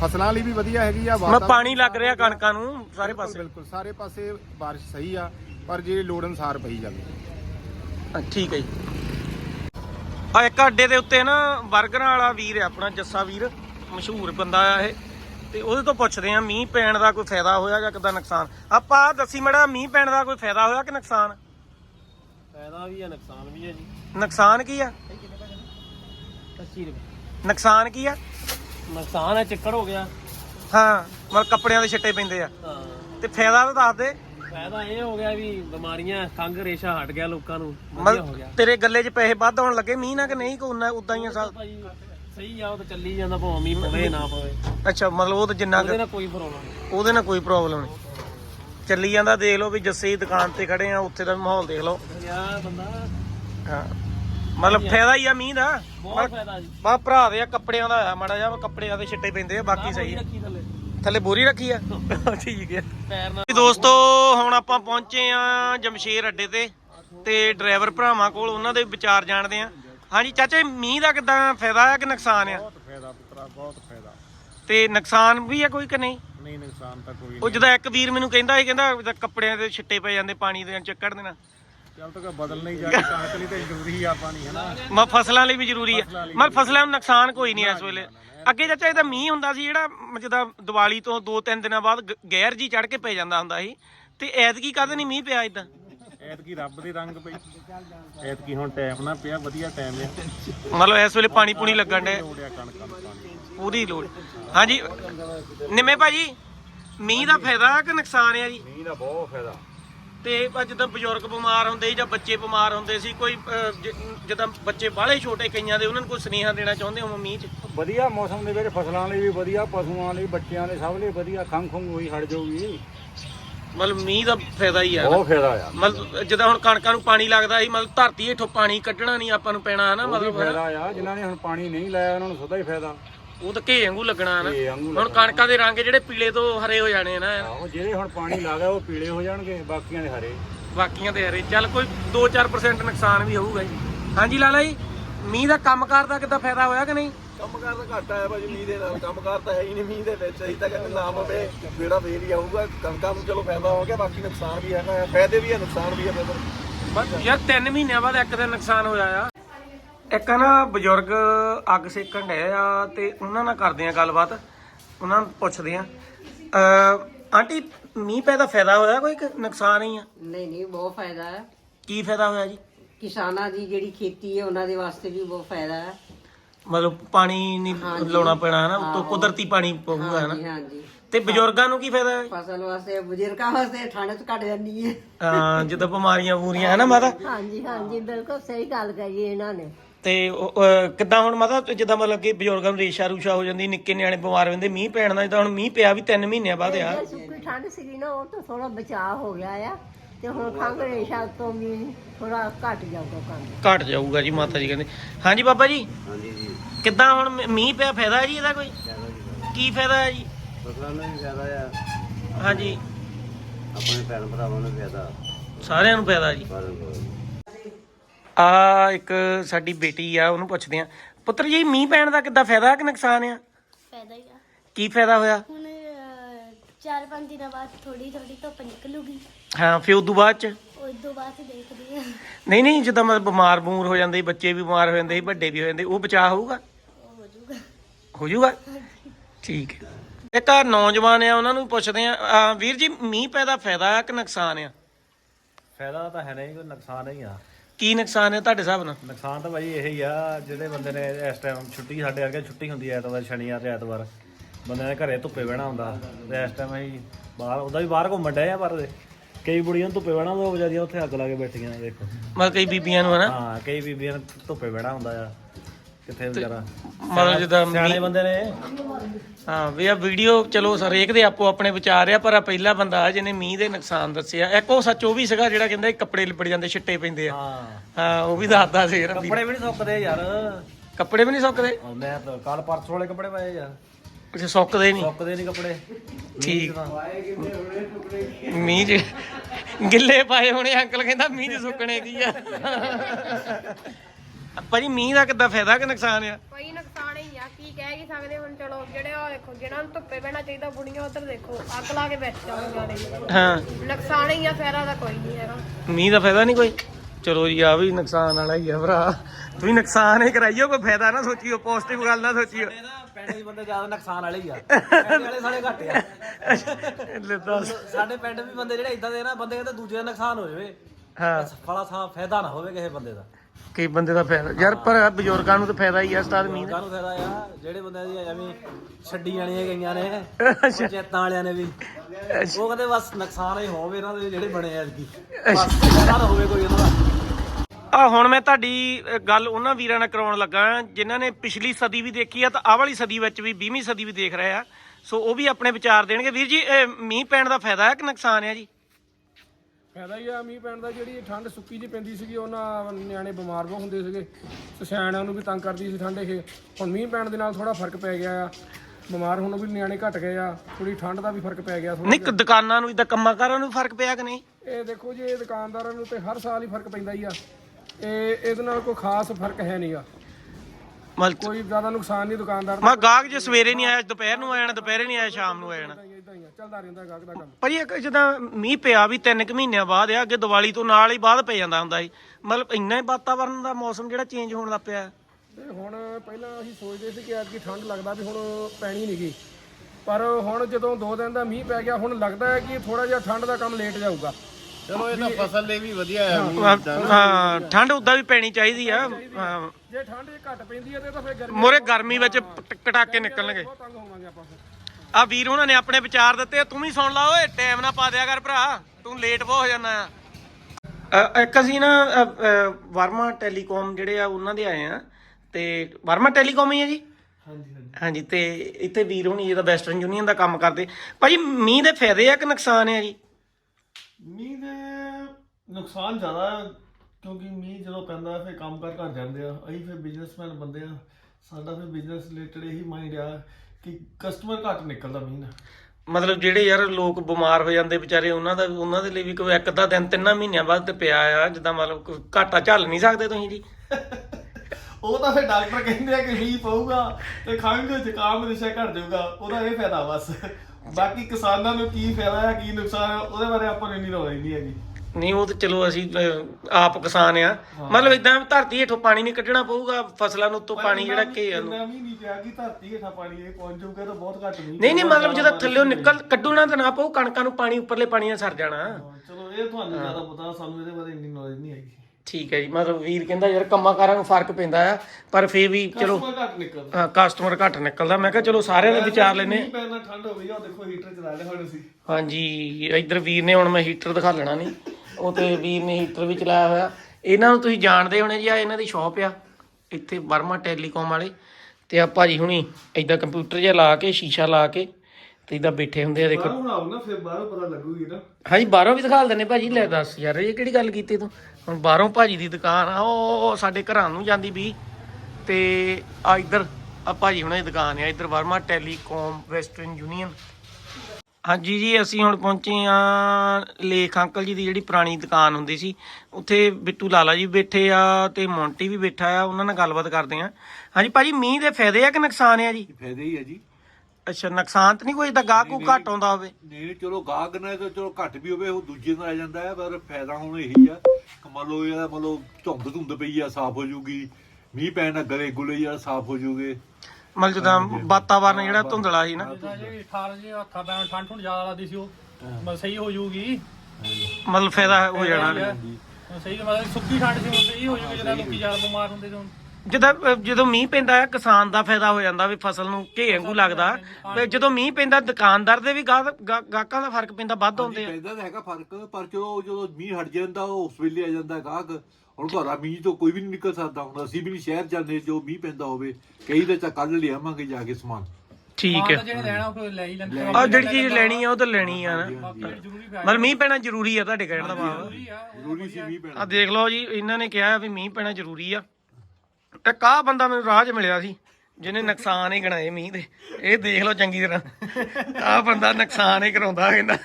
ਫਸਲਾਂ ਲਈ ਵੀ ਵਧੀਆ ਹੈਗੀ ਆ ਮੈਂ ਵਾਤਾਵਰਣ ਪਾਣੀ ਲੱਗ ਰਿਹਾ ਕਣਕਾਂ ਨੂੰ ਸਾਰੇ ਪਾਸੇ। ਬਿਲਕੁਲ ਸਾਰੇ ਪਾਸੇ ਬਾਰਿਸ਼ ਸਹੀ ਆ ਪਰ ਜੇ ਲੋੜ ਅਨੁਸਾਰ ਪਈ ਜਾਵੇ। ਠੀਕ ਹੈ ਜੀ। ਆ ਇੱਕ ਅੱਡੇ ਦੇ ਉੱਤੇ ਨਾ 버ਗਰਾਂ ਵਾਲਾ ਵੀਰ ਹੈ ਆਪਣਾ ਜੱਸਾ ਵੀਰ ਮਸ਼ਹੂਰ ਬੰਦਾ ਆ ਇਹ। ਤੇ ਉਹਦੇ ਤੋਂ ਪੁੱਛਦੇ ਆ ਮੀਂਹ ਪੈਣ ਦਾ ਕੋਈ ਫਾਇਦਾ ਹੋਇਆ ਜਾਂ ਕਿਦਾਂ ਨੁਕਸਾਨ? ਆਪਾਂ ਦੱਸੀ ਮੜਾ ਮੀਂਹ ਪੈਣ ਦਾ ਕੋਈ ਫਾਇਦਾ ਹੋਇਆ ਕਿ ਨੁਕਸਾਨ? ਫਾਇਦਾ ਵੀ ਆ ਨੁਕਸਾਨ ਵੀ ਆ ਜੀ। ਨੁਕਸਾਨ ਕੀ ਆ? 80 ਰੁਪਏ। ਨੁਕਸਾਨ ਕੀ ਆ? ਨੁਕਸਾਨ ਹੈ ਚੱਕਰ ਹੋ ਗਿਆ। ਹਾਂ ਮਤਲਬ ਕੱਪੜਿਆਂ ਦੇ ਛਿੱਟੇ ਪੈਂਦੇ ਆ। ਹਾਂ। ਤੇ ਫਾਇਦਾ ਤਾਂ ਦੱਸ ਦੇ। ਫਾਇਦਾ ਇਹ ਹੋ ਗਿਆ ਵੀ ਬਿਮਾਰੀਆਂ ਖੰਗ ਰੇਸ਼ਾ ਹਟ ਗਿਆ ਲੋਕਾਂ ਨੂੰ। ਵਧੀਆ ਹੋ ਮਤਲਬ ਗਿਆ। ਤੇਰੇ ਗੱਲੇ 'ਚ ਪੈਸੇ ਵੱਧ ਆਉਣ ਲੱਗੇ ਮੀਂਹ ਨਾ ਕਿ ਨਹੀਂ ਕੋਈ ਉਦਾਂ ਹੀ ਆ ਸਭ ਭਾਈ ਸਹੀ ਆ ਉਹ ਤਾਂ ਚੱਲੀ ਜਾਂਦਾ ਭਾਵੇਂ ਮੀਂਹ ਪਵੇ ਨਾ ਪਵੇ। ਅੱਛਾ ਮਤਲਬ ਉਹ ਤਾਂ ਜਿੰਨਾ ਕੁ- ਉਹਦੇ ਨਾਲ ਕੋਈ ਪ੍ਰੋਬਲਮ ਨਹੀਂ। ਉਹਦੇ ਨਾਲ ਕੋਈ ਪ੍ਰੋਬਲਮ ਨਹੀਂ। ਚੱਲੀ ਜਾਂਦਾ ਦੇਖ ਲਓ ਵੀ ਜੱਸੇ ਦੀ ਦੁਕਾਨ ਤੇ ਖੜੇ ਆ ਉੱਥੇ ਦਾ ਮਾਹੌਲ ਦੇਖ ਲਓ। ਯਾ ਬੰਦਾ। ਹਾਂ। ਮਤਲਬ ਫਾਇਦਾ ਹੀ ਆ ਮੀਂਹ ਦਾ। ਬਹੁਤ ਫਾਇਦਾ ਜੀ। ਬਾ ਭਰਾ ਦੇ ਆ ਕੱਪੜਿਆਂ ਦਾ ਆ ਮਾੜਾ ਜਿਹਾ ਕੱਪੜਿਆਂ ਦੇ ਛਿੱਟੇ ਪੈਂਦੇ ਆ ਬਾਕੀ ਸਹੀ ਆ। ਰੱਖੀ ਥੱਲੇ। ਥੱਲੇ ਬੋਰੀ ਰੱਖੀ ਆ। ਠੀਕ ਹੈ। ਪੈਰ ਨਾਲ ਜੀ ਦੋਸਤੋ ਹੁਣ ਆਪਾਂ ਪਹੁੰਚੇ ਆ ਜਮਸ਼ੇਰ ਅੱਡੇ ਤੇ ਤੇ ਡਰਾਈਵਰ ਭਰਾਵਾਂ ਕੋਲ ਉਹਨਾਂ ਦੇ ਵਿਚਾਰ ਜਾਣਦੇ ਆ ਹਾਂਜੀ ਚਾਚਾ ਜੀ, ਮੀਂਹ ਦਾ ਕਿਦਾਂ ਫਾਇਦਾ ਆ ਕਿ ਨੁਕਸਾਨ ਆ? ਫਾਇਦਾ ਪੁੱਤਰਾ ਬਹੁਤ ਫਾਇਦਾ। ਤੇ ਨੁਕਸਾਨ ਵੀ ਆ ਕੋਈ ਕਿ ਨਹੀਂ? ਨਹੀਂ ਨੁਕਸਾਨ ਤਾਂ ਕੋਈ ਉਹ ਜਿਹਦਾ ਇੱਕ ਵੀਰ ਮੈਨੂੰ ਕਹਿੰਦਾ ਸੀ ਕਹਿੰਦਾ ਕੱਪੜਿਆਂ ਦੇ ਛਿੱਟੇ ਪੈ ਜਾਂਦੇ ਪਾਣੀ ਦੇ ਚੱਕੜ ਦੇਣਾ। ਚੱਲ ਤਾਂ ਬਦਲ ਨਹੀਂ ਜਾ ਕਣਕ ਲਈ ਤਾਂ ਜ਼ਰੂਰੀ ਆ ਪਾਣੀ ਹੈ ਨਾ? ਮੈਂ ਫਸਲਾਂ ਲਈ ਵੀ ਜ਼ਰੂਰੀ ਹੈ ਮੈਂ ਫਸਲਾਂ ਨੂੰ ਨੁਕਸਾਨ ਕੋਈ ਨਹੀਂ ਇਸ ਵੇਲੇ। ਅੱਗੇ ਚਾਚਾ ਇਹਦਾ ਮੀਂਹ ਹੁੰਦਾ ਸੀ ਜਿਹੜਾ ਜਿੱਦਾਂ ਦੀਵਾਲੀ ਤੋਂ 2-3 ਦਿਨਾਂ ਬਾਅਦ ਗ- ਗੈਰ ਜੀ ਚੜ ਕੇ ਪੈ ਜਾਂਦਾ ਹੁੰਦਾ ਸੀ। ਤੇ ਐਤਕੀ ਕਦੇ ਨਹੀਂ ਮੀਂਹ ਪਿਆ ਇਦਾਂ ਐਤਕੀ ਰੱਬ ਦੇ ਰੰਗ ਪਈ। ਐਤਕੀ ਹੁਣ ਟਾਈਮ ਨਾ ਪਿਆ ਵਧੀਆ ਟਾਈਮ ਆ। ਮਤਲਬ ਇਸ ਵੇਲੇ ਪਾਣੀ ਪੂਣੀ ਲੱਗਣ ਦੇ ਲੋੜਿਆ ਕਣਕਾਂ ਨੂੰ ਪਾਣੀ ਪੂਰੀ ਲੋੜ। ਹਾਂਜੀ ਨਿੰਮੇ ਭਾਜੀ ਮੀਂਹ ਦਾ ਫਾਇਦਾ ਕਿ ਨੁਕਸਾਨ ਹੈ ਜੀ? ਮੀਂਹ ਦਾ ਬਹੁਤ ਫਾਇਦਾ। ਤੇ ਜਿੱਦਾਂ ਬਜ਼ੁਰਗ ਬਿਮਾਰ ਹੁੰਦੇ ਸੀ ਜਾਂ ਬੱਚੇ ਬਿਮਾਰ ਹੁੰਦੇ ਸੀ ਕੋਈ ਜਿੱਦਾਂ ਬੱਚੇ ਬਾਹਲੇ ਛੋਟੇ ਕਈਆਂ ਦੇ ਉਹਨਾਂ ਨੂੰ ਕੋਈ ਸੁਨੇਹਾ ਦੇਣਾ ਚਾਹੁੰਦੇ ਹੋ ਮੀਂਹ 'ਚ ਵਧੀਆ ਮੌਸਮ ਦੇ ਵਿੱਚ ਫਸਲਾਂ ਲਈ ਵੀ ਵਧੀਆ ਪਸ਼ੂਆਂ ਲਈ ਬੱਚਿਆਂ ਲਈ ਸਭ ਲਈ ਵਧੀਆ ਖੰਘ ਖੁੰਘ ਹੋਈ ਹਟ ਜਾਊਗੀ ਮਤਲਬ ਮੀਂਹ ਦਾ ਫਾਇਦਾ ਹੀ ਆ। ਬਹੁਤ ਫਾਇਦਾ ਆ। ਮਤਲਬ ਜਿੱਦਾਂ ਹੁਣ ਕਣਕਾਂ ਨੂੰ ਪਾਣੀ ਲੱਗਦਾ ਸੀ ਮਤਲਬ ਧਰਤੀ ਹੇਠੋਂ ਪਾਣੀ ਕੱਢਣਾ ਨਹੀਂ ਆਪਾਂ ਨੂੰ ਪੈਣਾ ਹੈ ਨਾ ਮਤਲਬ ਫਾਇਦਾ ਆ ਜਿਨ੍ਹਾਂ ਨੇ ਹੁਣ ਪਾਣੀ ਨਹੀਂ ਲਾਇਆ ਉਹਨਾਂ ਨੂੰ ਸਦਾ ਹੀ ਫਾਇਦਾ। ਉਹ ਤਾਂ ਘੇ ਵਾਂਗੂ ਲੱਗਣਾ ਹੈ ਨਾ। ਘੇ ਵਾਂਗੂ ਹੁਣ ਕਣਕਾਂ ਦੇ ਰੰਗ ਜਿਹੜੇ ਪੀਲੇ ਤੋਂ ਹਰੇ ਹੋ ਜਾਣੇ ਨਾ। ਆਹੋ ਜਿਹੜੇ ਹੁਣ ਪਾਣੀ ਲਾ ਗਿਆ ਉਹ ਪੀਲੇ ਹੋ ਜਾਣਗੇ ਬਾਕੀਆਂ ਦੇ ਹਰੇ। ਬਾਕੀਆਂ ਦੇ ਹਰੇ। ਚੱਲ ਕੋਈ 2-4% ਨੁਕਸਾਨ ਵੀ ਹੋਊਗਾ ਜੀ। ਹਾਂਜੀ ਲਾਲਾ ਜੀ ਮੀਂਹ ਦਾ ਕੰਮਕਾਰ ਦਾ ਕਿੱਦਾਂ ਫਾਇਦਾ ਹੋਇਆ ਕਿ ਨਹੀਂ? ਕੰਮਕਾਰ ਤਾਂ ਘੱਟ ਆਇਆ ਭਾਜੀ ਮੀਂਹ ਦੇ ਨਾਲ। ਕੰਮਕਾਰ ਤਾਂ ਹੈ ਹੀ ਨਹੀਂ ਮੀਂਹ ਦੇ ਵਿੱਚ। ਅਸੀਂ ਤਾਂ ਕਹਿੰਦੇ ਨਾ ਪਵੇ ਜਿਹੜਾ ਫੇਰ ਹੀ ਆਊਗਾ। ਕਣਕਾਂ ਨੂੰ ਚਲੋ ਫਾਇਦਾ ਹੋ ਗਿਆ ਬਾਕੀ ਨੁਕਸਾਨ ਵੀ ਹੈਗਾ ਆ। ਫਾਇਦੇ ਵੀ ਹੈ ਨੁਕਸਾਨ ਵੀ ਹੈ ਫਿਰ ਬਸ ਯਾਰ 3 ਮਹੀਨਿਆਂ ਬਾਅਦ ਇੱਕ ਦਿਨ ਨੁਕਸਾਨ ਹੋਇਆ ਆ। ਇੱਕ ਨਾ ਬਜ਼ੁਰਗ ਅੱਗ ਸੇਕਣ ਡਏ ਆ ਤੇ ਉਹਨਾਂ ਨਾਲ ਕਰਦੇ ਆ ਗੱਲਬਾਤ। ਉਹਨਾਂ ਨੂੰ ਪੁੱਛਦੇ ਆ। ਅ ਆਂਟੀ ਮੀਂਹ ਪੈ ਦਾ ਫਾਇਦਾ ਹੋਇਆ ਕੋਈ ਕਿ ਨੁਕਸਾਨ ਹੀ ਆ? ਨਹੀਂ ਨਹੀਂ ਬਹੁਤ ਫਾਇਦਾ ਹੈ। ਕੀ ਫਾਇਦਾ ਹੋਇਆ ਜੀ? ਕਿਸਾਨਾਂ ਦੀ ਜਿਹੜੀ ਖੇਤੀ ਹੈ ਉਹਨਾਂ ਦੇ ਵਾਸਤੇ ਵੀ ਬਹੁਤ ਫਾਇਦਾ ਹੈ। ਮਤਲਬ ਪਾਣੀ ਨਹੀਂ ਲਾਉਣਾ ਪੈਣਾ ਹੈ। ਨਾ ਉੱਤੋਂ ਕੁਦਰਤੀ ਪਾਣੀ ਪਊਗਾ ਹੈ ਨਾ ਹਾਂਜੀ ਹਾਂਜੀ। ਤੇ ਬਜ਼ੁਰਗਾਂ ਨੂੰ ਕੀ ਫਾਇਦਾ ਹੈ? ਫਸਲ ਵਾਸਤੇ ਬਜ਼ੁਰਗਾਂ ਵਾਸਤੇ ਠੰਡ ਚ ਘਟ ਜਾਂਦੀ ਹੈ। ਅਹ ਜਦੋਂ ਬਿਮਾਰੀਆਂ ਪੂਰੀਆਂ ਹੈ ਨਾ ਮਾਤਾ? ਹਾਂਜੀ ਹਾਂਜੀ ਬਿਲਕੁਲ ਸਹੀ ਗੱਲ ਕਹੀ ਇਹਨਾਂ ਨੇ। ਤੇ ਕਿੱਦਾਂ ਹੁਣ ਮਾਤਾ ਜਿੱਦਾਂ ਮਤਲਬ ਕਿ ਬਜ਼ੁਰਗਾਂ ਨੂੰ ਰੇਸ਼ਾ ਰੂਸ਼ਾ ਹੋ ਜਾਂਦੀ ਨਿੱਕੇ ਨਿਆਣੇ ਬਿਮਾਰ ਹੁੰਦੇ ਮੀਂਹ ਪੈਣ ਦਾ ਜਿੱਦਾਂ ਹੁਣ ਮੀਂਹ ਪਿਆ ਵੀ 3 ਮਹੀਨਿਆਂ ਬਾਅਦ ਆ। ਜੇ ਸੁੱਕੀ ਠੰਡ ਸੀਗੀ ਨਾ ਉਹ ਤੋਂ ਥੋੜਾ ਬਚਾਅ ਹੋ ਗਿਆ ਆ ਤੇ ਹੁਣ ਖੰਘ ਰੇਸ਼ਾ ਤੋਂ ਵੀ ਥੋੜਾ ਘਟ ਜਾਊਗਾ ਕੰਮ ਘਟ ਜਾਊਗਾ ਜੀ ਮਾਤਾ ਜੀ ਕਹਿੰਦੇ। ਹਾਂਜੀ ਬਾਬਾ ਜੀ? ਹਾਂਜੀ ਜੀ। ਕਿੱਦਾਂ ਹੁਣ ਮੀਂਹ ਪਿਆ ਫਾਇਦਾ ਜੀ ਇਹਦਾ ਕੋਈ? ਕੀ ਫਾਇਦਾ ਹੈ ਜੀ? ਫਸਲਾਂ ਨੂੰ ਵੀ ਫਾਇਦਾ ਆ। ਹਾਂਜੀ। ਆਪਣੇ ਭੈਣ ਭਰਾਵਾਂ ਨੂੰ ਫਾਇਦਾ। ਸਾਰਿਆਂ ਨੂੰ ਫਾਇਦਾ ਜੀ। ਆ ਇੱਕ ਸਾਡੀ ਬੇਟੀ ਆ ਉਹਨੂੰ ਪੁੱਛਦੇ ਆ ਪੁੱਤਰ ਜੀ ਮੀਂਹ ਪੈਣ ਦਾ ਕਿੱਦਾਂ ਫਾਇਦਾ ਹੈ ਕਿ ਨੁਕਸਾਨ ਆ? ਫਾਇਦਾ ਹੀ ਆ। ਕੀ ਫਾਇਦਾ ਹੋਇਆ? ਹੁਣ 4-5 ਦਿਨਾਂ ਬਾਅਦ ਥੋੜੀ ਥੋੜੀ ਧੁੱਪ ਨਿਕਲੂਗੀ। ਹਾਂ ਫਿਰ ਉਦੋਂ ਬਾਅਦ ਚ? ਉਸ ਤੋਂ ਬਾਅਦ ਦੇਖਦੇ ਆ। ਨਹੀਂ ਨਹੀਂ ਜਿੱਦਾਂ ਮਤਲਬ ਬਿਮਾਰ ਬੂਰ ਹੋ ਜਾਂਦੇ ਸੀ, ਬੱਚੇ ਵੀ ਬਿਮਾਰ ਹੋ ਜਾਂਦੇ ਸੀ, ਵੱਡੇ ਵੀ ਹੋ ਜਾਂਦੇ ਉਹ ਬਚਾਅ ਹੋਊਗਾ? ਉਹ ਹੋ ਜਾਊਗਾ। ਹੋ ਜਾਊਗਾ ਠੀਕ ਹੈ। ਇੱਕ ਆ ਨੌਜਵਾਨ ਆ ਉਹਨਾਂ ਨੂੰ ਪੁੱਛਦੇ ਆ ਆ, ਵੀਰ ਜੀ ਮੀਂਹ ਪੈਦਾ ਫਾਇਦਾ ਆ ਕਿ ਨੁਕਸਾਨ ਆ? ਫਾਇਦਾ ਤਾਂ ਹੈ ਨਹੀਂ ਕੋਈ ਨੁਕਸਾਨ ਹੀ ਆ। ਕੀ ਨੁਕਸਾਨ ਹੈ ਤੁਹਾਡੇ ਹਿਸਾਬ ਨਾਲ? ਨੁਕਸਾਨ ਤਾਂ ਭਾਈ ਇਹੀ ਆ ਜਿਹੜੇ ਬੰਦੇ ਨੇ ਇਸ ਟਾਈਮ ਛੁੱਟੀ ਸਾਡੇ ਵਰਗੇ ਛੁੱਟੀ ਹੁੰਦੀ ਹੈ ਐਤਵਾਰ ਸ਼ਨੀਵਾਰ ਤੇ ਐਤਵਾਰ। ਬੰਦੇ ਨੇ ਘਰੇ ਧੁੱਪੇ ਬਹਿਣਾ ਹੁੰਦਾ ਤੇ ਇਸ ਟਾਈਮ ਅਸੀਂ ਬਾਹਰ ਉਹਦਾ ਵੀ ਬਾਹਰ ਘੁੰਮਣ ਡਏ ਆ ਪਰ ਕਈ ਬੁੜੀਆਂ ਨੂੰ ਧੁੱਪੇ ਬਹਿਣਾ ਹੁੰਦਾ ਉਹ ਵਿਚਾਰੀਆਂ ਉੱਥੇ ਅੱਗ ਲਾ ਕੇ ਬੈਠੀਆਂ ਦੇਖੋ। ਮਤਲਬ ਕਈ ਬੀਬੀਆਂ ਨੂੰ ਹਨਾ? ਹਾਂ ਕਈ ਬੀਬੀਆਂ ਨੂੰ ਧੁੱਪੇ ਬਹਿਣਾ ਹੁੰਦਾ ਆ। ਕਿੱਥੇ ਵਿਚਾਰਾ? ਮਤਲਬ ਜਿੱਦਾਂ ਸਿਆਣੇ ਬੰਦੇ ਨੇ। ਹਾਂ ਵੀ ਆ ਵੀਡੀਓ ਚਲੋ ਹਰੇਕ ਦੇ ਆਪੋ ਆਪਣੇ ਵਿਚਾਰ ਆ ਪਰ ਆ ਪਹਿਲਾ ਬੰਦਾ ਆ ਜਿਹਨੇ ਮੀਂਹ ਦੇ ਨੁਕਸਾਨ ਦੱਸਿਆ। ਇੱਕ ਉਹ ਸੱਚ ਉਹ ਵੀ ਸੀਗਾ ਜਿਹੜਾ ਕਹਿੰਦਾ ਇਹ ਕੱਪੜੇ ਲਿਪੜ ਜਾਂਦੇ ਛਿੱਟੇ ਪੈਂਦੇ ਆ। ਹਾਂ। ਹਾਂ ਉਹ ਵੀ ਦੱਸਦਾ ਸੀ ਯਾਰ। ਕੱਪੜੇ ਵੀ ਨਹੀਂ ਸੁੱਕਦੇ ਯਾਰ। ਕੱਪੜੇ ਵੀ ਨਹੀਂ ਸੁੱਕਦੇ? ਮੈਂ ਤਾਂ ਕੱਲ ਪਰਸੋਂ ਵਾਲੇ ਕੱਪੜੇ ਪਾਏ ਯਾਰ। ਅੱਛਾ ਸੁੱਕਦੇ ਨਹੀਂ ਸੁੱਕਦੇ ਨਹੀਂ ਕੱਪੜੇ। ਠੀਕ। ਮੀਂਹ ਚ ਗਿੱਲੇ ਪਾਏ ਹੋਣੇ ਅੰਕਲ ਕਹਿੰਦਾ ਮੀਂਹ ਚ ਸੁੱਕਣੇ ਕੀ ਆ? ਭਾਜੀ ਮੀਂਹ ਦਾ ਕਿੱਦਾਂ ਫਾਇਦਾ ਕਿ ਨੁਕਸਾਨ ਆ? ਕੋਈ ਨੁਕਸਾਨ ਹੀ ਆ ਕੀ ਕਹਿ ਕੀ ਸਕਦੇ ਹੁਣ ਚਲੋ ਜਿਹੜੇ ਉਹ ਦੇਖੋ ਜਿਹਨਾਂ ਨੂੰ ਧੁੱਪੇ ਬਹਿਣਾ ਚਾਹੀਦਾ ਬੁੜੀਆਂ ਉਧਰ ਦੇਖੋ ਅੱਗ ਲਾ ਕੇ ਬੈਠ ਜਾਂਦੀਆਂ ਨੇ ਹਾਂ। ਨੁਕਸਾਨ ਹੀ ਆ ਫਾਇਦਾ ਤਾਂ ਕੋਈ ਨਹੀਂ ਹੈਗਾ। ਮੀਂਹ ਦਾ ਫਾਇਦਾ ਨਹੀਂ ਕੋਈ? ਚਲੋ ਜੀ ਆ ਵੀ ਨੁਕਸਾਨ ਵਾਲਾ ਹੀ ਆ ਭਰਾ। ਤੁਸੀਂ ਨੁਕਸਾਨ ਹੀ ਕਰਾਈਓ ਕੋਈ ਫਾਇਦਾ ਨਾ ਸੋਚਿਓ ਪੋਜ਼ਿਟਿਵ ਗੱਲ ਨਾ ਸੋਚਿਓ। ਪਿੰਡ ਦੇ ਬੰਦੇ ਜ਼ਿਆਦਾ ਨੁਕਸਾਨ ਵਾਲੇ ਹੀ ਆ। ਪਿੰਡ ਵਾਲੇ ਸਾਰੇ ਘੱਟ ਆ। ਲੈ ਦੱਸ। ਸਾਡੇ ਪਿੰਡ ਵੀ ਬੰਦੇ ਜਿਹੜੇ ਇਦਾਂ ਦੇ ਨਾ ਬੰਦੇ ਕਹਿੰਦੇ ਦੂਜੇ ਦਾ ਨੁਕਸਾਨ ਹੋ ਜਾਵੇ। ਹਾਂ। ਫਲਾ ਥਾਂ ਫਾਇਦਾ ਨਾ ਹੋਵੇ ਕਿਸੇ ਬੰਦੇ ਦਾ। ਕਈ ਬੰਦੇ ਦਾ ਫਾਇਦਾ ਯਾਰ ਪਰ ਬਜ਼ੁਰਗਾਂ ਨੂੰ ਤਾਂ ਫਾਇਦਾ ਹੀ ਆ ਉਸਤਾਦ ਦਾ ਕਾਹਨੂੰ ਫਾਇਦਾ ਆ ਜਿਹੜੇ ਬੰਦਿਆਂ ਦੀ ਐਵੇਂ ਛੱਡੀ ਜਾਣੀਆਂ ਗਈਆਂ ਨੇ ਪੰਚਾਇਤਾਂ ਵਾਲਿਆਂ ਨੇ ਵੀ। ਉਹ ਕਹਿੰਦੇ ਬਸ ਨੁਕਸਾਨ ਹੀ ਹੋਵੇ ਇਹਨਾਂ ਦੇ ਜਿਹੜੇ ਬਣੇ ਐਤਕੀ ਬਸ ਫਾਇਦਾ ਨਾ ਹੋਵੇ ਕੋਈ ਇਹਨਾਂ ਦਾ। ਆ ਹੁਣ ਮੈਂ ਤੁਹਾਡੀ ਗੱਲ ਉਹਨਾਂ ਵੀਰਾਂ ਨਾਲ ਕਰਾਉਣ ਲੱਗਾ ਜਿਨ੍ਹਾਂ ਨੇ ਪਿਛਲੀ ਸਦੀ ਵੀ ਦੇਖੀ ਆ ਤਾਂ ਆਹ ਵਾਲੀ ਸਦੀ ਵਿੱਚ ਵੀ 20ਵੀਂ ਸਦੀ ਵੀ ਦੇਖ ਰਹੇ ਆ। ਸੋ ਉਹ ਵੀ ਆਪਣੇ ਵਿਚਾਰ ਦੇਣਗੇ। ਵੀਰ ਜੀ ਇਹ ਮੀਂਹ ਪੈਣ ਦਾ ਫਾਇਦਾ ਹੈ ਕਿ ਨੁਕਸਾਨ ਹੈ ਜੀ? ਫਾਇਦਾ ਹੀ ਆ ਮੀਂਹ ਪੈਣ ਦਾ ਜਿਹੜੀ ਠੰਡ ਸੁੱਕੀ ਜੀ ਪੈਂਦੀ ਸੀਗੀ ਉਹਨਾਂ ਨਿਆਣੇ ਬਿਮਾਰ ਬਹੁਤ ਹੁੰਦੇ ਸੀਗੇ। ਤੇ ਸਿਆਣਿਆਂ ਨੂੰ ਵੀ ਤੰਗ ਕਰਦੀ ਸੀ ਠੰਡ ਇਹ। ਹੁਣ ਮੀਂਹ ਪੈਣ ਦੇ ਨਾਲ ਥੋੜਾ ਫ਼ਰਕ ਪੈ ਗਿਆ ਆ। ਬਿਮਾਰ ਹੋਣੋਂ ਵੀ ਨਿਆਣੇ ਘਟ ਗਏ ਆ। ਥੋੜੀ ਠੰਡ ਦਾ ਵੀ ਫ਼ਰਕ ਪੈ ਗਿਆ ਥੋੜਾ ਨਹੀਂ ਕ- ਦੁਕਾਨਾਂ ਨੂੰ ਇਦਾਂ ਕੰਮਾਂਕਾਰਾਂ ਨੂੰ ਫ਼ਰਕ ਪਿਆ ਕਿ ਨਹੀਂ? ਇਹ ਦੇਖੋ ਜੀ ਇਹ ਦੁਕਾਨਦਾਰਾਂ ਨੂੰ ਤੇ ਹਰ ਸਾਲ ਹੀ ਫ਼ਰਕ ਪੈਂਦਾ ਹੀ ਆ। ਇਹ ਇਹਦੇ ਨਾਲ ਕੋਈ ਖਾਸ ਫ਼ਰਕ ਹੈ ਨਹੀਂਗਾ ਮਤਲਬ ਕੋਈ ਜ਼ਿਆਦਾ ਨੁਕਸਾਨ ਨਹੀਂ ਦੁਕਾਨਦਾਰ ਦਾ। ਮੈਂ ਗਾਹਕ ਜੇ ਸਵੇਰੇ ਨਹੀਂ ਆਇਆ ਦੁਪਹਿਰ ਨੂੰ ਆ ਜਾਣਾ ਦੁਪਹਿਰੇ ਨਹੀਂ ਆਇਆ ਸ਼ਾਮ ਨੂੰ ਆ ਜਾਣਾ ਚੱਲਦਾ ਰਹਿੰਦਾ ਗਾਹਕ ਦਾ ਕੰਮ। ਪਰ ਇਹ ਜਦੋਂ ਮੀਂਹ ਪਿਆ ਵੀ 3 ਕੁ ਮਹੀਨਿਆਂ ਬਾਅਦ ਆ ਅੱਗੇ ਦੀਵਾਲੀ ਤੋਂ ਨਾਲ ਹੀ ਬਾਅਦ ਪੈ ਜਾਂਦਾ ਹੁੰਦਾ ਸੀ। ਮਤਲਬ ਇੰਨਾ ਹੀ ਵਾਤਾਵਰਨ ਦਾ ਮੌਸਮ ਜਿਹੜਾ ਚੇਂਜ ਹੋਣ ਲੱਗ ਪਿਆ। ਤੇ ਹੁਣ ਪਹਿਲਾਂ ਅਸੀਂ ਸੋਚਦੇ ਸੀ ਕਿ ਅੱਜ ਠੰਡ ਲੱਗਦਾ ਵੀ ਹੁਣ ਪੈਣੀ ਨਹੀਂਗੀ ਪਰ ਹੁਣ ਜਦੋਂ 2 ਦਿਨ ਦਾ ਮੀਂਹ ਪੈ ਗਿਆ ਹੁਣ ਲੱਗਦਾ ਹੈ ਕਿ ਥੋੜਾ ਜਿਹਾ ਠੰਡ ਦਾ ਕੰਮ ਲੇਟ ਜਾਊਗਾ। ਚਲੋ ਇਹ ਤਾਂ ਫਸਲ ਲਈ ਵੀ ਵਧੀਆ ਹਾਂ, ਹਾਂ ਠੰਡ ਉਦਾਂ ਵੀ ਪੈਣੀ ਚਾਹੀਦੀ ਆ। ਹਾਂ। ਜੇ ਠੰਡ ਜੇ ਘੱਟ ਪੈਂਦੀ ਹੈ ਤੇ ਤਾਂ ਫਿਰ ਗਰਮੀ ਮੋਰੇ ਗਰਮੀ ਵਿੱਚ ਕਟਾਕੇ ਨਿਕਲਣਗੇ। ਬਹੁਤ ਤੰਗ ਹੋਵਾਂਗੇ ਆਪਾਂ ਫਿਰ। ਆ ਵੀਰ ਉਹਨਾਂ ਨੇ ਆਪਣੇ ਵਿਚਾਰ ਦਿੱਤੇ ਤੂੰ ਵੀ ਸੁਣ ਲਾ ਓਏ ਟਾਈਮ ਨਾ ਪਾ ਦਿਆ ਕਰ ਭਰਾ ਤੂੰ ਲੇਟ ਬਹੁਤ ਹੋ ਜਾਣਾ ਆ ਇੱਕ ਅਸੀਂ ਨਾ ਵਰਮਾ ਟੈਲੀਕਾਮ ਜਿਹੜੇ ਆ ਉਹਨਾਂ ਦੇ ਆਏ ਆ ਤੇ ਵਰਮਾ ਟੈਲੀਕਾਮ ਹੀ ਆ ਜੀ? ਹਾਂਜੀ ਹਾਂਜੀ। ਤੇ ਇੱਥੇ ਵੀਰ ਹੁਣੀ ਜਿਹਦਾ ਵੈਸਟਰਨ ਯੂਨੀਅਨ ਦਾ ਕੰਮ ਕਰਦੇ। ਭਾਜੀ ਮੀਂਹ ਦੇ ਫਾਇਦੇ ਆ ਕਿ ਨੁਕਸਾਨ ਆ ਜੀ? ਮੀਂਹ ਦੇ ਨੁਕਸਾਨ ਜ਼ਿਆਦਾ ਕਿਉਂਕਿ ਮੀਂਹ ਜਦੋਂ ਪੈਂਦਾ ਫਿਰ ਕੰਮ ਕਰ ਘਟ ਜਾਂਦੇ ਆ। ਅਸੀਂ ਫਿਰ ਬਿਜ਼ਨਸਮੈਨ ਬੰਦੇ ਆ। ਸਾਡਾ ਫਿਰ ਬਿਜ਼ਨਸ ਰਿਲੇਟਡ ਇਹੀ ਮਾਈਂਡ ਆ ਕਿ ਕਸਟਮਰ ਘੱਟ ਨਿਕਲਦਾ ਮੀਂਹ ਨਾਲ ਮਤਲਬ ਜਿਹੜੇ ਯਾਰ ਲੋਕ ਬਿਮਾਰ ਹੋ ਜਾਂਦੇ ਵਿਚਾਰੇ ਉਹਨਾਂ ਦਾ ਉਹਨਾਂ ਦੇ ਲਈ ਵੀ ਕੋਈ ਇੱਕ ਅੱਧਾ ਦਿਨ ਤਿੰਨਾਂ ਮਹੀਨਿਆਂ ਬਾਅਦ ਤੇ ਪਿਆ ਆ ਜਿੱਦਾਂ ਮਤਲਬ ਕੋਈ ਘਾਟਾ ਝੱਲ ਨਹੀਂ ਸਕਦੇ ਤੁਸੀਂ ਜੀ। [LAUGHS] ਉਹ ਤਾਂ ਫਿਰ ਡਾਕਟਰ ਕਹਿੰਦੇ ਆ ਕਿ ਮੀਂਹ ਪਊਗਾ ਤੇ ਖੰਘ ਜ਼ੁਕਾਮ ਨਸ਼ਾ ਘਟ ਜਾਊਗਾ ਉਹਦਾ ਇਹ ਫਾਇਦਾ ਬਸ। ਬਾਕੀ ਕਿਸਾਨਾਂ ਨੂੰ ਕੀ ਫਾਇਦਾ ਹੈ ਕੀ ਨੁਕਸਾਨ ਹੈ ਉਹਦੇ ਬਾਰੇ ਆਪਾਂ ਨੂੰ ਇੰਨੀ ਨੌਲੇਜ ਨਹੀਂ ਹੈਗੀ। ਨਹੀਂ ਉਹ ਤੇ ਚਲੋ ਅਸੀਂ ਅਹ, ਆਪ ਕਿਸਾਨ ਆ। ਮਤਲਬ ਇਦਾਂ ਧਰਤੀ ਹੇਠੋਂ ਪਾਣੀ ਨਹੀਂ ਕੱਢਣਾ ਪਊਗਾ ਫਸਲਾਂ ਨੂੰ ਉੱਤੋਂ ਪਾਣੀ ਜਿਹੜਾ ਕਿ ਵੀ ਨਹੀਂ ਪਿਆ ਕਿ ਧਰਤੀ ਹੇਠਾਂ ਪਾਣੀ ਇਹ ਪਹੁੰਚ ਜਾਊਗਾ ਤਾਂ ਬਹੁਤ ਘੱਟ ਨਹੀਂ। ਨਹੀਂ ਨਹੀਂ ਮਤਲਬ ਜਦੋਂ ਥੱਲੇੋਂ ਨਿਕਲ ਕੱਢਣਾ ਤਾਂ ਨਾ ਪਊ ਕਣਕਾਂ ਨੂੰ ਪਾਣੀ ਉੱਪਰਲੇ ਪਾਣੀ ਨਾਲ ਸਰ ਜਾਣਾ। ਚਲੋ ਇਹ ਤੁਹਾਨੂੰ ਜ਼ਿਆਦਾ ਪਤਾ ਸਾਨੂੰ ਇਹਦੇ ਬਾਰੇ ਇੰਨੀ ਨੌਲੇਜ ਨਹੀਂ ਹੈਗੀ। ਠੀਕ ਹੈ ਜੀ ਮਤਲਬ ਵੀਰ ਕਹਿੰਦਾ ਯਾਰ ਕੰਮਾਂ ਨੂੰ ਫ਼ਰਕ ਪੈਂਦਾ ਆ ਪਰ ਫੇਰ ਵੀ ਚਲੋ ਕਸਟਮਰ ਘੱਟ ਨਿਕਲਦਾ। ਹਾਂ ਕਸਟਮਰ ਘੱਟ ਨਿਕਲਦਾ। ਮੈਂ ਕਿਹਾ ਚਲੋ ਸਾਰਿਆਂ ਦੇ ਵਿਚਾਰ ਲੈਨੇ ਮੀਂਹ ਪੈਣਾ ਠੰਡ ਹੋ ਗਈ ਆ ਉਹ ਦੇਖੋ ਹੀਟਰ ਚਲਾ ਲਿਆ ਹੁਣ ਅਸੀਂ ਹਾਂਜੀ ਇੱਧਰ ਵੀਰ ਨੇ ਹੁਣ ਮੈਂ ਹੀਟਰ ਦਿਖਾ ਲੈਣਾ ਨਹੀਂ ਉਹ ਤੇ ਵੀਰ ਨੇ ਹੀਟਰ ਵੀ ਚਲਾਇਆ ਹੋਇਆ। ਇਹਨਾਂ ਨੂੰ ਤੁਸੀਂ ਜਾਣਦੇ ਹੋਣੇ ਜੀ ਆ ਇਹਨਾਂ ਦੀ ਸ਼ਾਪ ਆ। ਇੱਥੇ ਬਰਮਾ ਟੈਲੀਕਾਮ ਵਾਲੇ। ਤੇ ਆ ਭਾਜੀ ਹੁਣੀ ਏਦਾਂ ਕੰਪਿਊਟਰ ਜਿਹਾ ਲਾ ਕੇ ਸ਼ੀਸ਼ਾ ਲਾ ਕੇ ਤੇ ਏਦਾਂ ਬੈਠੇ ਹੁੰਦੇ ਆ ਦੇਖੋ। ਬਾਹਰੋਂ ਬਣਾਓ ਨਾ ਫਿਰ ਬਾਹਰੋਂ ਪਤਾ ਲੱਗੂਗੀ ਨਾ। ਹਾਂਜੀ ਬਾਹਰੋਂ ਵੀ ਦਿਖਾ ਦਿੰਦੇ ਭਾਜੀ ਲੈ ਦੱਸ ਯਾਰ ਇਹ ਕਿਹੜੀ ਗੱਲ ਕੀਤੀ ਤੂੰ? ਹੁਣ ਬਾਹਰੋਂ ਭਾਜੀ ਦੀ ਦੁਕਾਨ ਆ ਉਹ ਸਾਡੇ ਘਰਾਂ ਨੂੰ ਜਾਂਦੀ ਵੀ। ਤੇ ਆ ਇੱਧਰ ਆ ਭਾਜੀ ਹੁਣਾਂ ਦੀ ਦੁਕਾਨ ਆ ਇੱਧਰ ਵਰਮਾ ਟੈਲੀਕਾਮ ਵੈਸਟਰਨ ਯੂਨੀਅਨ। ਹਾਂਜੀ ਜੀ ਅਸੀਂ ਹੁਣ ਪਹੁੰਚੇ ਆ ਲੇਖ ਅੰਕਲ ਜੀ ਦੀ ਜਿਹੜੀ ਪੁਰਾਣੀ ਦੁਕਾਨ ਹੁੰਦੀ ਸੀ। ਉੱਥੇ ਬਿੱਟੂ ਲਾਲਾ ਜੀ ਬੈਠੇ ਆ ਤੇ ਮੌਂਟੀ ਵੀ ਬੈਠਾ ਆ ਉਹਨਾਂ ਨਾਲ ਗੱਲਬਾਤ ਕਰਦੇ ਆ ਹਾਂਜੀ ਭਾਜੀ ਮੀਂਹ ਦੇ ਫਾਇਦੇ ਆ ਕਿ ਨੁਕਸਾਨ ਆ ਜੀ? ਫਾਇਦੇ ਹੀ ਹੈ ਜੀ। ਅੱਛਾ ਨੁਕਸਾਨ ਤਾਂ ਨਹੀਂ ਕੋਈ ਤਾਂ ਗਾਹਕੂ ਘੱਟ ਆਉਂਦਾ ਹੋਵੇ? ਨਹੀਂ ਚਲੋ ਗਾਹਕ ਨੇ ਤਾਂ ਚਲੋ ਘੱਟ ਵੀ ਹੋਵੇ ਉਹ ਦੂਜੇ ਨਾਲ ਆ ਜਾਂਦਾ ਹੈ ਪਰ ਫਾਇਦਾ ਹੁਣ ਇਹੀ ਆ। ਕਿ ਮੰਨ ਲਓ ਇਹਦਾ ਮੰਨ ਲਓ ਧੁੰਦ ਧੁੰਦ ਪਈ ਆ ਸਾਫ਼ ਹੋ ਜੂਗੀ। ਮੀਂਹ ਪੈਣ ਨਾਲ ਗਲੇ ਗੁਲੇ ਯਾਰ ਸਾਫ਼ ਹੋ ਜੂਗੇ। ਮਤਲਬ ਜਿੱਦਾਂ ਵਾਤਾਵਰਨ ਜਿਹੜਾ ਧੁੰਦਲਾ ਸੀ ਨਾ। ਜੀ 18 ਜੀ ਹੱਥਾਂ ਪੈਣ ਠੰਡ ਠੰਡ ਜ਼ਿਆਦਾ ਲੱਗਦੀ ਸੀ ਉਹ। ਬਸ ਸਹੀ ਹੋ ਜਾਊਗੀ। ਮਤਲਬ ਫਾਇਦਾ ਹੋ ਜਾਣਾ। ਸਹੀ ਮਤਲਬ ਸੁੱਕੀ ਠੰਡ ਸੀ ਉਹ ਸਹੀ ਹੋ ਜਾਊਗੀ ਜਦੋਂ ਲੋਕੀ ਜ਼ਿਆਦਾ ਬਿਮਾਰ ਹੁੰਦੇ ਸੀ ਜਦੋਂ ਮੀਂਹ ਪੈਂਦਾ ਹੈ ਕਿਸਾਨ ਦਾ ਫਾਇਦਾ ਹੋ ਜਾਂਦਾ ਵੀ ਫਸਲ ਨੂੰ ਘੇ ਵਾਂਗੂ ਲੱਗਦਾ। ਤੇ ਜਦੋਂ ਮੀਂਹ ਪੈਂਦਾ ਦੁਕਾਨਦਾਰ ਦੇ ਵੀ ਗਾਹਕ- ਦਾ ਫ਼ਰਕ ਪੈਂਦਾ ਵੱਧ ਆਉਂਦੇ ਆ। ਪੈਂਦਾ ਤਾਂ ਹੈਗਾ ਫ਼ਰਕ ਪਰ ਜਦੋਂ ਮੀਂਹ ਹਟ ਜਾਂਦਾ ਉਹ ਉਸ ਵੇਲੇ ਆ ਜਾਂਦਾ ਗਾਹਕ। ਹੁਣ ਘਰਾਂ ਮੀਂਹ ਤੋਂ ਕੋਈ ਵੀ ਨਹੀਂ ਨਿਕਲ ਸਕਦਾ। ਹੁਣ ਅਸੀਂ ਵੀ ਨਹੀਂ ਸ਼ਹਿਰ ਜਾਂਦੇ ਜੋ ਮੀਂਹ ਪੈਂਦਾ ਹੋਵੇ ਕਈ ਤਾਂ ਚਾ ਕੱਲ ਲਿਆਵਾਂਗੇ ਜਾ ਕੇ ਸਮਾਨ। ਠੀਕ ਹੈ। ਜਿਹੜੇ ਲੈਣਾ ਉਹ ਲੈ ਹੀ ਲੈਂਦੇ ਆ। ਜਿਹੜੀ ਚੀਜ਼ ਲੈਣੀ ਆ ਉਹ ਤਾਂ ਲੈਣੀ ਆ ਨਾ। ਮਤਲਬ ਮੀਂਹ ਪੈਣਾ ਜ਼ਰੂਰੀ ਆ ਤੁਹਾਡੇ ਕਹਿਣ ਦਾ ਭਾਵ। ਜ਼ਰੂਰੀ ਸੀ ਮੀਂਹ ਪੈਣਾ। ਆ ਦੇਖ ਲਓ ਜੀ ਇਹਨਾਂ ਨੇ ਕਿਹਾ ਵੀ ਮੀਂਹ ਪੈਣਾ ਜ਼ਰੂਰੀ ਆ। ਤੇ ਕਾਹ ਬੰਦਾ ਮੈਨੂੰ ਰਾਹ 'ਚ ਮਿਲਿਆ ਸੀ ਜਿਹਨੇ ਨੁਕਸਾਨ ਹੀ ਗਣਾਏ ਮੀਂਹ ਦੇ। ਇਹ ਦੇਖ ਲਓ ਚੰਗੀ ਤਰ੍ਹਾਂ। ਆਹ ਬੰਦਾ ਨੁਕਸਾਨ ਹੀ ਕਰਾਉਂਦਾ ਕਹਿੰਦਾ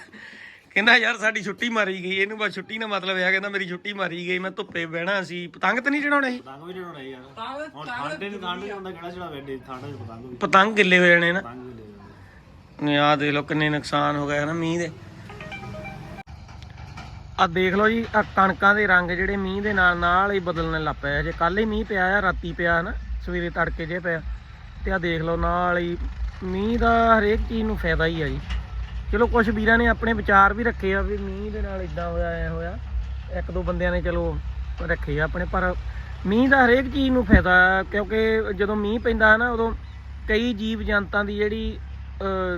ਕਹਿੰਦਾ ਯਾਰ ਸਾਡੀ ਛੁੱਟੀ ਮਾਰੀ ਗਈ ਇਹਨੂੰ ਬਸ ਛੁੱਟੀ ਦਾ ਮਤਲਬ ਇਹ ਕਹਿੰਦਾ ਮੇਰੀ ਛੁੱਟੀ ਮਾਰੀ ਗਈ ਮੈਂ ਧੁੱਪੇ ਬਹਿਣਾ ਸੀ। ਪਤੰਗ ਤੇ ਨਹੀਂ ਚੜਾਉਣੇ ਸੀ ਪਤੰਗ ਵੀ ਚੜਾਉਣਾ ਯਾਰ। ਹੁਣ ਠੰਡੇ ਨੂੰ ਠੰਡ ਜਾਂਦਾ ਕਿਹੜਾ ਚੜਾਵੇ ਏਡੇ? ਠੰਡ ਚ ਪਤੰਗ ਵੀ। ਪਤੰਗ ਗਿੱਲੇ ਹੋ ਜਾਣੇ ਨਾ। ਪਤੰਗ ਲੈ ਜਾਂਦੇ ਨੇ ਆ ਦੇਖ ਲਓ ਕਿੰਨੇ ਨੁਕਸਾਨ ਹੋ ਗਏ ਨਾ ਮੀਂਹ ਦੇ। ਆ ਦੇਖ ਲਓ ਜੀ ਆ ਕਣਕਾਂ ਦੇ ਰੰਗ ਜਿਹੜੇ ਮੀਂਹ ਦੇ ਨਾਲ ਨਾਲ ਹੀ ਬਦਲਣ ਲੱਗ ਪਏ ਆ। ਜੇ ਕੱਲ ਹੀ ਮੀਂਹ ਪਿਆ ਆ ਰਾਤੀ ਪਿਆ ਨਾ ਸਵੇਰੇ ਤੜਕੇ ਜੇ ਪਿਆ। ਤੇ ਆ ਦੇਖ ਲਓ ਨਾਲ ਹੀ ਮੀਂਹ ਦਾ ਹਰੇਕ ਚੀਜ਼ ਨੂੰ ਫਾਇਦਾ ਹੀ ਆ ਜੀ। ਚਲੋ ਕੁਝ ਵੀਰਾਂ ਨੇ ਆਪਣੇ ਵਿਚਾਰ ਵੀ ਰੱਖੇ ਆ ਵੀ ਮੀਂਹ ਦੇ ਨਾਲ ਇਦਾਂ ਹੋਇਆ, ਐ ਹੋਇਆ। ਇੱਕ ਦੋ ਬੰਦਿਆਂ ਨੇ ਚਲੋ ਰੱਖੇ ਆ ਆਪਣੇ, ਪਰ ਮੀਂਹ ਦਾ ਹਰੇਕ ਚੀਜ਼ ਨੂੰ ਫਾਇਦਾ ਆ, ਕਿਉਂਕਿ ਜਦੋਂ ਮੀਂਹ ਪੈਂਦਾ ਹੈ ਨਾ, ਉਦੋਂ ਕਈ ਜੀਵ ਜੰਤਾਂ ਦੀ ਜਿਹੜੀ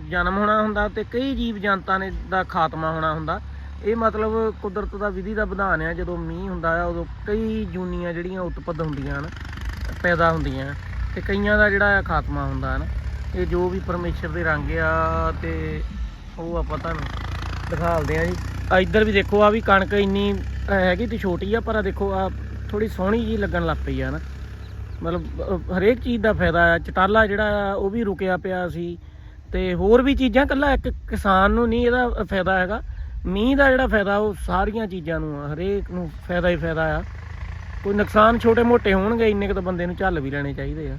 ਜਨਮ ਹੋਣਾ ਹੁੰਦਾ ਤੇ ਕਈ ਜੀਵ ਜੰਤਾਂ ਨੇ ਦਾ ਖਾਤਮਾ ਹੋਣਾ ਹੁੰਦਾ। ਇਹ ਮਤਲਬ ਕੁਦਰਤ ਦਾ ਵਿਧੀ ਦਾ ਵਿਧਾਨ ਆ, ਜਦੋਂ ਮੀਂਹ ਹੁੰਦਾ ਆ, ਉਦੋਂ ਕਈ ਜੂਨੀਆਂ ਜਿਹੜੀਆਂ ਉਤਪਦ ਹੁੰਦੀਆਂ ਹਨ, ਪੈਦਾ ਹੁੰਦੀਆਂ ਤੇ ਕਈਆਂ ਦਾ ਜਿਹੜਾ ਆ ਖਾਤਮਾ ਹੁੰਦਾ ਹਨ ਇਹ ਜੋ ਵੀ ਪਰਮੇਸ਼ਰ ਦੇ ਰੰਗ ਆ ਤੇ ਉਹ ਆਪਾਂ ਤੁਹਾਨੂੰ ਦਿਖਾਲਦੇ ਆ ਜੀ। ਇੱਧਰ ਵੀ ਦੇਖੋ ਆ ਵੀ ਕਣਕ ਇੰਨੀ ਹੈਗੀ ਤੇ ਛੋਟੀ ਆ, ਪਰ ਆ ਦੇਖੋ ਆ ਥੋੜੀ ਸੋਹਣੀ ਜੀ ਲੱਗਣ ਲੱਗ ਪਈ ਆ ਨਾ। ਮਤਲਬ ਹਰੇਕ ਚੀਜ਼ ਦਾ ਫਾਇਦਾ ਆ। ਚਟਾਲਾ ਜਿਹੜਾ ਆ, ਉਹ ਵੀ ਰੁਕਿਆ ਪਿਆ ਸੀ। ਤੇ ਹੋਰ ਵੀ ਚੀਜ਼ਾਂ ਕੱਲਾ ਇੱਕ ਕਿਸਾਨ ਨੂੰ ਨਹੀਂ ਇਹਦਾ ਫਾਇਦਾ ਹੈਗਾ। ਮੀਂਹ ਦਾ ਜਿਹੜਾ ਫਾਇਦਾ, ਉਹ ਸਾਰੀਆਂ ਚੀਜ਼ਾਂ ਨੂੰ ਆ। ਹਰੇਕ ਨੂੰ ਫਾਇਦਾ ਹੀ ਫਾਇਦਾ ਆ। ਕੋਈ ਨੁਕਸਾਨ ਛੋਟੇ ਮੋਟੇ ਹੋਣਗੇ, ਇੰਨੇ ਕੁ ਤਾਂ ਬੰਦੇ ਨੂੰ ਝੱਲ ਵੀ ਲੈਣੇ ਚਾਹੀਦੇ ਆ।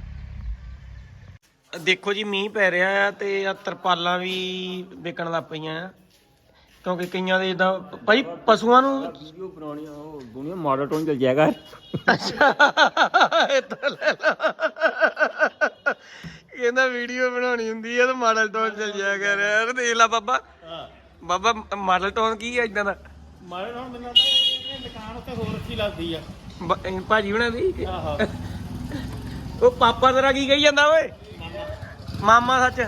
ਦੇਖੋ ਜੀ ਮੀਂਹ ਪੈ ਰਿਹਾ ਆ ਤੇ ਆ ਤਰਪਾਲਾਂ ਵੀ ਵਿਕਣ ਲੱਗ ਪਈਆਂ ਆ। ਕਿਉਂਕਿ ਕਈਆਂ ਦੇ ਇਦਾਂ ਭਾਈ ਪਸ਼ੂਆਂ ਨੂੰ ਵੀਡੀਓ ਬਣਾਉਣੀ ਉਹ ਦੁਨੀਆ ਮਾਡਲ ਟੋਨ ਚੱਲ ਜਾਏਗਾ। ਏਦਾਂ ਲੈ ਲਾ। ਕਹਿੰਦਾ ਵੀਡੀਓ ਬਣਾਉਣੀ ਹੁੰਦੀ ਆ ਤਾਂ ਮਾਡਲ ਟੋਨ ਚੱਲ ਜਾਇਆ ਕਰ। ਯਾਰ ਦੇਖ ਲਾ ਬਾਬਾ। ਬਾਬਾ ਮਾਡਲ ਟੋਨ ਕੀ ਆ ਇਦਾਂ ਦਾ? ਮਾਰੇ ਹੁਣ ਮੈਨੂੰ ਤਾਂ ਇਹ ਦੁਕਾਨ ਉੱਤੇ ਹੋਰ ਅੱਛੀ ਲੱਗਦੀ ਆ। ਬ- ਇਹ ਭਾਜੀ ਹੁਣਾਂ ਦੀ? ਉਹ ਪਾਪਾ ਤੇਰਾ ਕੀ ਕਹੀ ਜਾਂਦਾ ਓਏ? ਮਾਮਾ ਸੱਚ।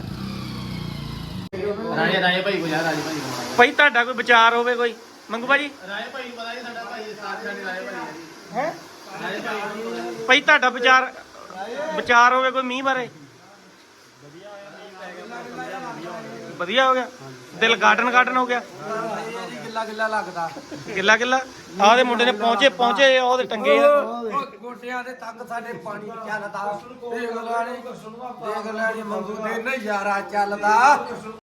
ਰਾਜੇ ਰਾਜੇ ਭਾਈ ਕੋ ਜਾ ਰਾਜੇ ਭਾਈ ਭਾਈ ਤੁਹਾਡਾ ਕੋਈ ਵਿਚਾਰ ਹੋਵੇ ਕੋਈ? ਮੰਗੂ ਭਾਜੀ। ਰਾਜੇ ਭਾਈ ਨੂੰ ਪਤਾ ਹੀ ਸਾਡਾ ਭਾਈ ਸਾਰੇ ਸਾਡੇ ਰਾਜੇ ਭਾਈ ਹੈ? ਭਾਈ ਤੁਹਾਡਾ ਵਿਚਾਰ ਵਿਚਾਰ ਹੋਵੇ ਕੋਈ ਮੀਂਹ ਬਾਰੇ? ਵਧੀਆ ਹੋ ਗਿਆ। ਦਿਲ ਗਾਰਡਨ ਗਾਰਡਨ ਹੋ ਗਿਆ। ਗਿੱਲਾ ਗਿੱਲਾ ਲੱਗਦਾ। ਕਿੱਲਾ ਕਿੱਲਾ? ਆਹ ਦੇ ਮੁੰਡੇ ਨੇ ਪਹੁੰਚੇ ਪਹੁੰਚੇ ਉਹਦੇ ਟੰਗੇ ਆ। ਉਹ ਗੋਟਿਆਂ ਦੇ ਤੱਕ ਸਾਡੇ ਪਾਣੀ ਚੱਲਦਾ। ਦੇਖ ਲੈਣੀ ਦੇਖ ਲੈਣੀ ਮੰਗੂ ਦੇ ਨਜ਼ਾਰਾ ਚੱਲਦਾ।